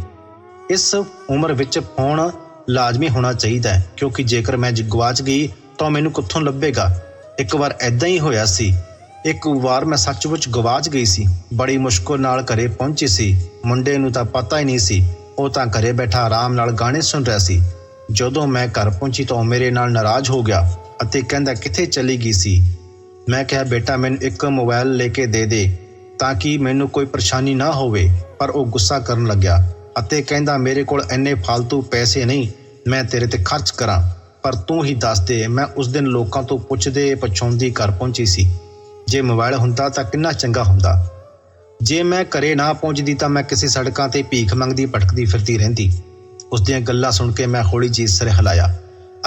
ਇਸ ਉਮਰ ਵਿੱਚ ਫੋਨ ਲਾਜ਼ਮੀ ਹੋਣਾ ਚਾਹੀਦਾ ਹੈ, ਕਿਉਂਕਿ ਜੇਕਰ ਮੈਂ ਗਵਾਚ ਗਈ, ਤਾਂ ਮੈਨੂੰ ਕਿੱਥੋਂ ਲੱਭੇਗਾ? ਇੱਕ ਵਾਰ ਐਦਾਂ ਹੀ ਹੋਇਆ ਸੀ। ਇੱਕ ਵਾਰ ਮੈਂ ਸੱਚਮੁੱਚ ਗਵਾਚ ਗਈ ਸੀ। ਬੜੀ ਮੁਸ਼ਕਲ ਨਾਲ ਘਰੇ ਪਹੁੰਚੀ ਸੀ। ਮੁੰਡੇ ਨੂੰ ਤਾਂ ਪਤਾ ਹੀ ਨਹੀਂ ਸੀ। ਉਹ ਤਾਂ ਘਰੇ ਬੈਠਾ ਆਰਾਮ ਨਾਲ ਗਾਣੇ ਸੁਣ ਰਿਹਾ ਸੀ। ਜਦੋਂ ਮੈਂ ਘਰ ਪਹੁੰਚੀ ਤਾਂ ਉਹ ਮੇਰੇ ਨਾਲ ਨਾਰਾਜ਼ ਹੋ ਗਿਆ ਅਤੇ ਕਹਿੰਦਾ, ਕਿੱਥੇ ਚਲੀ ਗਈ ਸੀ? ਮੈਂ ਕਿਹਾ, ਬੇਟਾ, ਮੈਨੂੰ ਇੱਕ ਮੋਬਾਈਲ ਲੈ ਕੇ ਦੇ ਦੇ ਤਾਂ ਕਿ ਮੈਨੂੰ ਕੋਈ ਪਰੇਸ਼ਾਨੀ ਨਾ ਹੋਵੇ। ਪਰ ਉਹ ਗੁੱਸਾ ਕਰਨ ਲੱਗਿਆ ਅਤੇ ਕਹਿੰਦਾ, ਮੇਰੇ ਕੋਲ ਇੰਨੇ ਫालतू ਪੈਸੇ ਨਹੀਂ, ਮੈਂ ਤੇਰੇ ਤੇ ਖਰਚ ਕਰਾਂ। ਪਰ ਤੂੰ ਹੀ ਦੱਸ ਦੇ, ਮੈਂ ਉਸ ਦਿਨ ਲੋਕਾਂ ਤੋਂ ਪੁੱਛਦੇ ਪਛਾਉਂਦੀ ਘਰ ਪਹੁੰਚੀ ਸੀ। ਜੇ ਮੋਬਾਈਲ ਹੁੰਦਾ ਤਾਂ ਕਿੰਨਾ ਚੰਗਾ ਹੁੰਦਾ। ਜੇ ਮੈਂ ਘਰੇ ਨਾ ਪਹੁੰਚਦੀ ਤਾਂ ਮੈਂ ਕਿਸੇ ਸੜਕਾਂ ਤੇ ਭੀਖ ਮੰਗਦੀ, ਭਟਕਦੀ ਫਿਰਦੀ ਰਹਿੰਦੀ। ਉਸ ਦੀਆਂ ਗੱਲਾਂ ਸੁਣ ਕੇ ਮੈਂ ਹੌਲੀ ਜੀ ਸਿਰ ਹਿਲਾਇਆ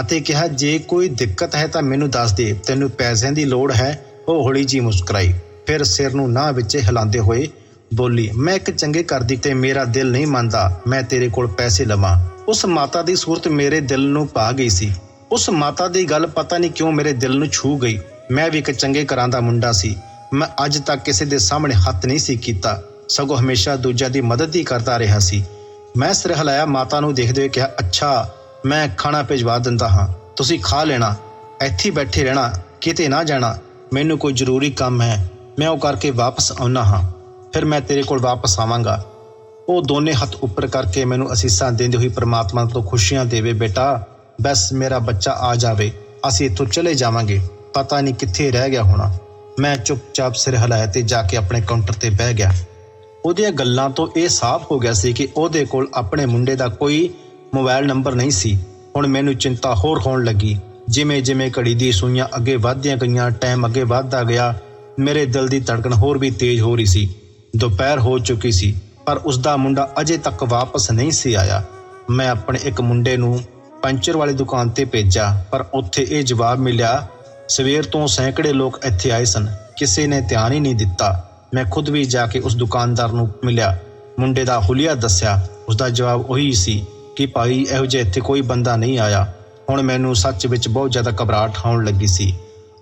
ਅਤੇ ਕਿਹਾ, ਜੇ ਕੋਈ ਦਿੱਕਤ ਹੈ ਤਾਂ ਮੈਨੂੰ ਦੱਸ ਦੇ, ਤੈਨੂੰ ਪੈਸਿਆਂ ਦੀ ਲੋੜ ਹੈ। ਉਹ ਹੌਲੀ ਜੀ ਮੁਸਕਰਾਈ, ਫਿਰ ਸਿਰ ਨੂੰ ਨਾ ਵਿੱਚ ਹਿਲਾਉਂਦੇ ਹੋਏ ਬੋਲੀ, ਮੈਂ ਇੱਕ ਚੰਗੇ ਘਰ ਦੀ ਤੇ ਮੇਰਾ ਦਿਲ ਨਹੀਂ ਮੰਨਦਾ, ਮੈਂ ਤੇਰੇ ਕੋਲ ਪੈਸੇ ਲਵਾਂ। ਉਸ ਮਾਤਾ ਦੀ ਸੂਰਤ ਮੇਰੇ ਦਿਲ ਨੂੰ ਪਾ ਗਈ ਸੀ। ਉਸ ਮਾਤਾ ਦੀ ਗੱਲ ਪਤਾ ਨਹੀਂ ਕਿਉਂ ਮੇਰੇ ਦਿਲ ਨੂੰ ਛੂ ਗਈ। ਮੈਂ ਵੀ ਇੱਕ ਚੰਗੇ ਘਰਾਂ ਦਾ ਮੁੰਡਾ ਸੀ। ਮੈਂ ਅੱਜ ਤੱਕ ਕਿਸੇ ਦੇ ਸਾਹਮਣੇ ਹੱਥ ਨਹੀਂ ਸੀ ਕੀਤਾ। ਸਗੋਂ ਹਮੇਸ਼ਾ ਦੂਜਿਆਂ ਦੀ ਮਦਦ ਹੀ ਕਰਦਾ ਰਿਹਾ ਸੀ। ਮੈਂ ਸਿਰ ਹਿਲਾਇਆ, ਮਾਤਾ ਨੂੰ ਦੇਖਦੇ ਹੋਏ ਕਿਹਾ, ਅੱਛਾ, ਮੈਂ ਖਾਣਾ ਭਿਜਵਾ ਦਿੰਦਾ ਹਾਂ। ਤੁਸੀਂ ਖਾ ਲੈਣਾ। ਇੱਥੇ ਬੈਠੇ ਰਹਿਣਾ, ਕਿਤੇ ਨਾ ਜਾਣਾ। ਮੈਨੂੰ ਕੋਈ ਜ਼ਰੂਰੀ ਕੰਮ ਹੈ। ਮੈਂ ਉਹ ਕਰਕੇ ਵਾਪਸ ਆਉਣਾ ਹਾਂ। ਫਿਰ ਮੈਂ ਤੇਰੇ ਕੋਲ ਵਾਪਸ ਆਵਾਂਗਾ। ਉਹ ਦੋਨੇ ਹੱਥ ਉੱਪਰ ਕਰਕੇ ਮੈਨੂੰ ਅਸੀਸਾਂ ਦਿੰਦੇ ਹੋਈ ਪ੍ਰਮਾਤਮਾ ਤੋਂ ਖੁਸ਼ੀਆਂ ਦੇਵੇ, ਬੇਟਾ, ਬਸ ਮੇਰਾ ਬੱਚਾ ਆ ਜਾਵੇ। ਅਸੀਂ ਇੱਥੋਂ ਚਲੇ ਜਾਵਾਂਗੇ। ਪਤਾ ਨਹੀਂ ਕਿੱਥੇ ਰਹਿ ਗਿਆ ਹੋਣਾ। ਮੈਂ ਚੁੱਪਚਾਪ ਸਿਰ ਹਿਲਾਇਆ ਤੇ ਜਾ ਕੇ ਆਪਣੇ ਕਾਊਂਟਰ ਤੇ ਬਹਿ ਗਿਆ। ਉਹਦੀਆਂ ਗੱਲਾਂ ਤੋਂ ਇਹ ਸਾਫ਼ ਹੋ ਗਿਆ ਸੀ ਕਿ ਉਹਦੇ ਕੋਲ ਆਪਣੇ ਮੁੰਡੇ ਦਾ ਕੋਈ ਮੋਬਾਈਲ ਨੰਬਰ ਨਹੀਂ ਸੀ। ਹੁਣ ਮੈਨੂੰ ਚਿੰਤਾ ਹੋਰ ਹੋਣ ਲੱਗੀ। ਜਿਵੇਂ ਜਿਵੇਂ ਘੜੀ ਦੀ ਸੂਈਆਂ ਅੱਗੇ ਵਧਦੀਆਂ ਗਈਆਂ, ਟਾਈਮ ਅੱਗੇ ਵੱਧਦਾ ਗਿਆ, ਮੇਰੇ ਦਿਲ ਦੀ ਧੜਕਣ ਹੋਰ ਵੀ ਤੇਜ਼ ਹੋ ਰਹੀ ਸੀ। ਦੁਪਹਿਰ ਹੋ ਚੁੱਕੀ ਸੀ, ਪਰ ਉਸ ਦਾ ਮੁੰਡਾ ਅਜੇ ਤੱਕ ਵਾਪਸ ਨਹੀਂ ਸੀ ਆਇਆ। ਮੈਂ ਆਪਣੇ ਇੱਕ ਮੁੰਡੇ ਨੂੰ ਪੰਚਰ ਵਾਲੀ ਦੁਕਾਨ ਤੇ ਭੇਜਿਆ, ਪਰ ਉੱਥੇ ਇਹ ਜਵਾਬ ਮਿਲਿਆ, ਸਵੇਰ ਤੋਂ ਸੈਂਕੜੇ ਲੋਕ ਇੱਥੇ ਆਏ ਸਨ। ਕਿਸੇ ਨੇ ਧਿਆਨ ਹੀ ਨਹੀਂ ਦਿੱਤਾ। ਮੈਂ ਖੁਦ ਵੀ ਜਾ ਕੇ ਉਸ ਦੁਕਾਨਦਾਰ ਨੂੰ ਮਿਲਿਆ। ਮੁੰਡੇ ਦਾ ਹੁਲੀਆ ਦੱਸਿਆ। ਉਸ ਦਾ ਜਵਾਬ ਉਹੀ ਸੀ ਕਿ ਭਾਈ, ਇਹੋ ਜਿਹਾ ਇੱਥੇ ਕੋਈ ਬੰਦਾ ਨਹੀਂ ਆਇਆ। ਹੁਣ ਮੈਨੂੰ ਸੱਚ ਵਿੱਚ ਬਹੁਤ ਜ਼ਿਆਦਾ ਘਬਰਾਹਟ ਹੋਣ ਲੱਗੀ ਸੀ।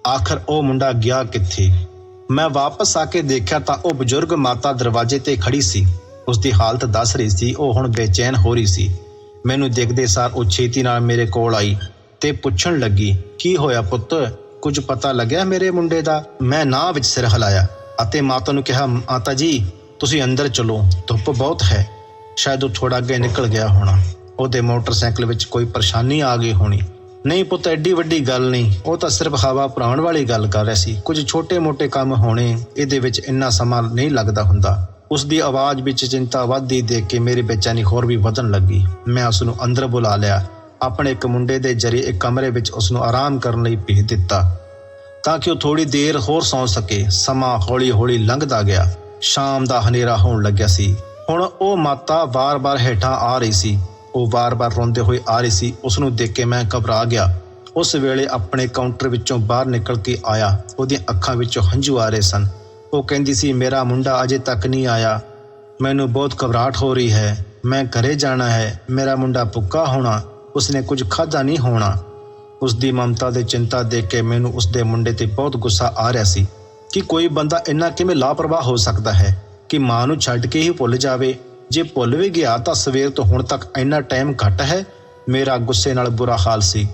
ਆਖਰ ਉਹ ਮੁੰਡਾ ਗਿਆ ਕਿੱਥੇ? ਮੈਂ ਵਾਪਸ ਆ ਕੇ ਦੇਖਿਆ ਤਾਂ ਉਹ ਬਜ਼ੁਰਗ ਮਾਤਾ ਦਰਵਾਜ਼ੇ ਤੇ ਖੜੀ ਸੀ। ਉਸ ਦੀ ਹਾਲਤ ਦੱਸ ਰਹੀ ਸੀ, ਉਹ ਹੁਣ ਬੇਚੈਨ ਹੋ ਰਹੀ ਸੀ। ਮੈਨੂੰ ਦੇਖਦੇ ਸਾਰ ਉਹ ਛੇਤੀ ਨਾਲ ਮੇਰੇ ਕੋਲ ਆਈ ਤੇ ਪੁੱਛਣ ਲੱਗੀ, ਕੀ ਹੋਇਆ ਪੁੱਤ? ਕੁਝ ਪਤਾ ਲੱਗਿਆ ਮੇਰੇ ਮੁੰਡੇ ਦਾ? ਮੈਂ ਨਾ ਵਿੱਚ ਸਿਰ ਹਿਲਾਇਆ। ਅਤੇ ਮਾਤਾ ਨੂੰ ਕਿਹਾ, ਮਾਤਾ ਜੀ, ਤੁਸੀਂ ਅੰਦਰ ਚਲੋ, ਧੁੱਪ ਬਹੁਤ ਹੈ। ਸ਼ਾਇਦ ਉਹ ਥੋੜਾ ਅੱਗੇ ਨਿਕਲ ਗਿਆ ਹੋਣਾ। ਉਹਦੇ ਮੋਟਰਸਾਈਕਲ ਵਿੱਚ ਕੋਈ ਪਰੇਸ਼ਾਨੀ ਆ ਗਈ ਹੋਣੀ। ਨਹੀਂ ਪੁੱਤ, ਐਡੀ ਵੱਡੀ ਗੱਲ ਨਹੀਂ। ਉਹ ਤਾਂ ਸਿਰਫ ਹਵਾ ਭਰਾਉਣ ਵਾਲੀ ਗੱਲ ਕਰ ਰਿਹਾ ਸੀ। ਕੁਝ ਛੋਟੇ-ਮੋਟੇ ਕੰਮ ਹੋਣੇ, ਇਹਦੇ ਵਿੱਚ ਇੰਨਾ ਸਮਾਂ ਨਹੀਂ ਲੱਗਦਾ ਹੁੰਦਾ। ਉਸ ਦੀ ਆਵਾਜ਼ ਵਿੱਚ ਚਿੰਤਾ ਵੱਧਦੀ ਦੇਖ ਕੇ ਮੇਰੀ ਬੇਚੈਨੀ ਹੋਰ ਵੀ ਵਧਣ ਲੱਗੀ। ਮੈਂ ਉਸ ਨੂੰ ਅੰਦਰ ਬੁਲਾ ਲਿਆ। ਆਪਣੇ ਇੱਕ ਮੁੰਡੇ ਦੇ ਜਰੀਏ ਇੱਕ ਕਮਰੇ ਵਿੱਚ ਉਸ ਨੂੰ ਆਰਾਮ ਕਰਨ ਲਈ ਭੇਜ ਦਿੱਤਾ। ਤਾਂ ਕਿ ਉਹ ਥੋੜੀ ਦੇਰ ਹੋਰ ਸੌਂ ਸਕੇ। ਸਮਾਂ ਹੌਲੀ-ਹੌਲੀ ਲੰਘਦਾ ਗਿਆ। ਸ਼ਾਮ ਦਾ ਹਨੇਰਾ ਹੋਣ ਲੱਗਿਆ ਸੀ। ਹੁਣ ਉਹ ਮਾਤਾ ਵਾਰ-ਵਾਰ ਹੇਠਾਂ ਆ ਰਹੀ ਸੀ। ਉਹ ਵਾਰ-ਵਾਰ ਰੋਂਦੇ ਹੋਏ ਆ ਰਹੀ ਸੀ। ਉਸ ਨੂੰ ਦੇਖ ਕੇ ਮੈਂ ਘਬਰਾ ਗਿਆ। ਉਸ ਵੇਲੇ ਆਪਣੇ ਕਾਊਂਟਰ ਵਿੱਚੋਂ ਬਾਹਰ ਨਿਕਲ ਕੇ ਆਇਆ। ਉਹਦੀਆਂ ਅੱਖਾਂ ਵਿੱਚੋਂ ਹੰਝੂ ਆ ਰਹੇ ਸਨ। ਉਹ ਕਹਿੰਦੀ ਸੀ, ਮੇਰਾ ਮੁੰਡਾ ਅਜੇ ਤੱਕ ਨਹੀਂ ਆਇਆ। ਮੈਨੂੰ ਬਹੁਤ ਘਬਰਾਹਟ ਹੋ ਰਹੀ ਹੈ। ਮੈਂ ਘਰੇ ਜਾਣਾ ਹੈ। ਮੇਰਾ ਮੁੰਡਾ ਭੁੱਖਾ ਹੋਣਾ। ਉਸਨੇ ਕੁਝ ਖਾਧਾ ਨਹੀਂ ਹੋਣਾ। ਉਸ ਦੀ ਮਮਤਾ ਦੇ ਚਿੰਤਾ ਦੇਖ ਕੇ ਮੈਨੂੰ ਉਸ ਦੇ ਮੁੰਡੇ ਤੇ ਬਹੁਤ ਗੁੱਸਾ ਆ ਰਿਹਾ ਸੀ ਕਿ ਕੋਈ ਬੰਦਾ ਇੰਨਾ ਕਿਵੇਂ ਲਾਪਰਵਾਹ ਹੋ ਸਕਦਾ ਹੈ ਕਿ ਮਾਂ ਨੂੰ ਛੱਡ ਕੇ ਹੀ ਭੁੱਲ ਜਾਵੇ। ਜੇ ਭੁੱਲ ਵੀ ਗਿਆ ਤਾਂ ਸਵੇਰ ਤੋਂ ਹੁਣ ਤੱਕ ਇੰਨਾ ਟਾਈਮ ਘੱਟ ਹੈ, ਮੇਰਾ ਗੁੱਸੇ ਨਾਲ ਬੁਰਾ ਹਾਲ ਸੀ।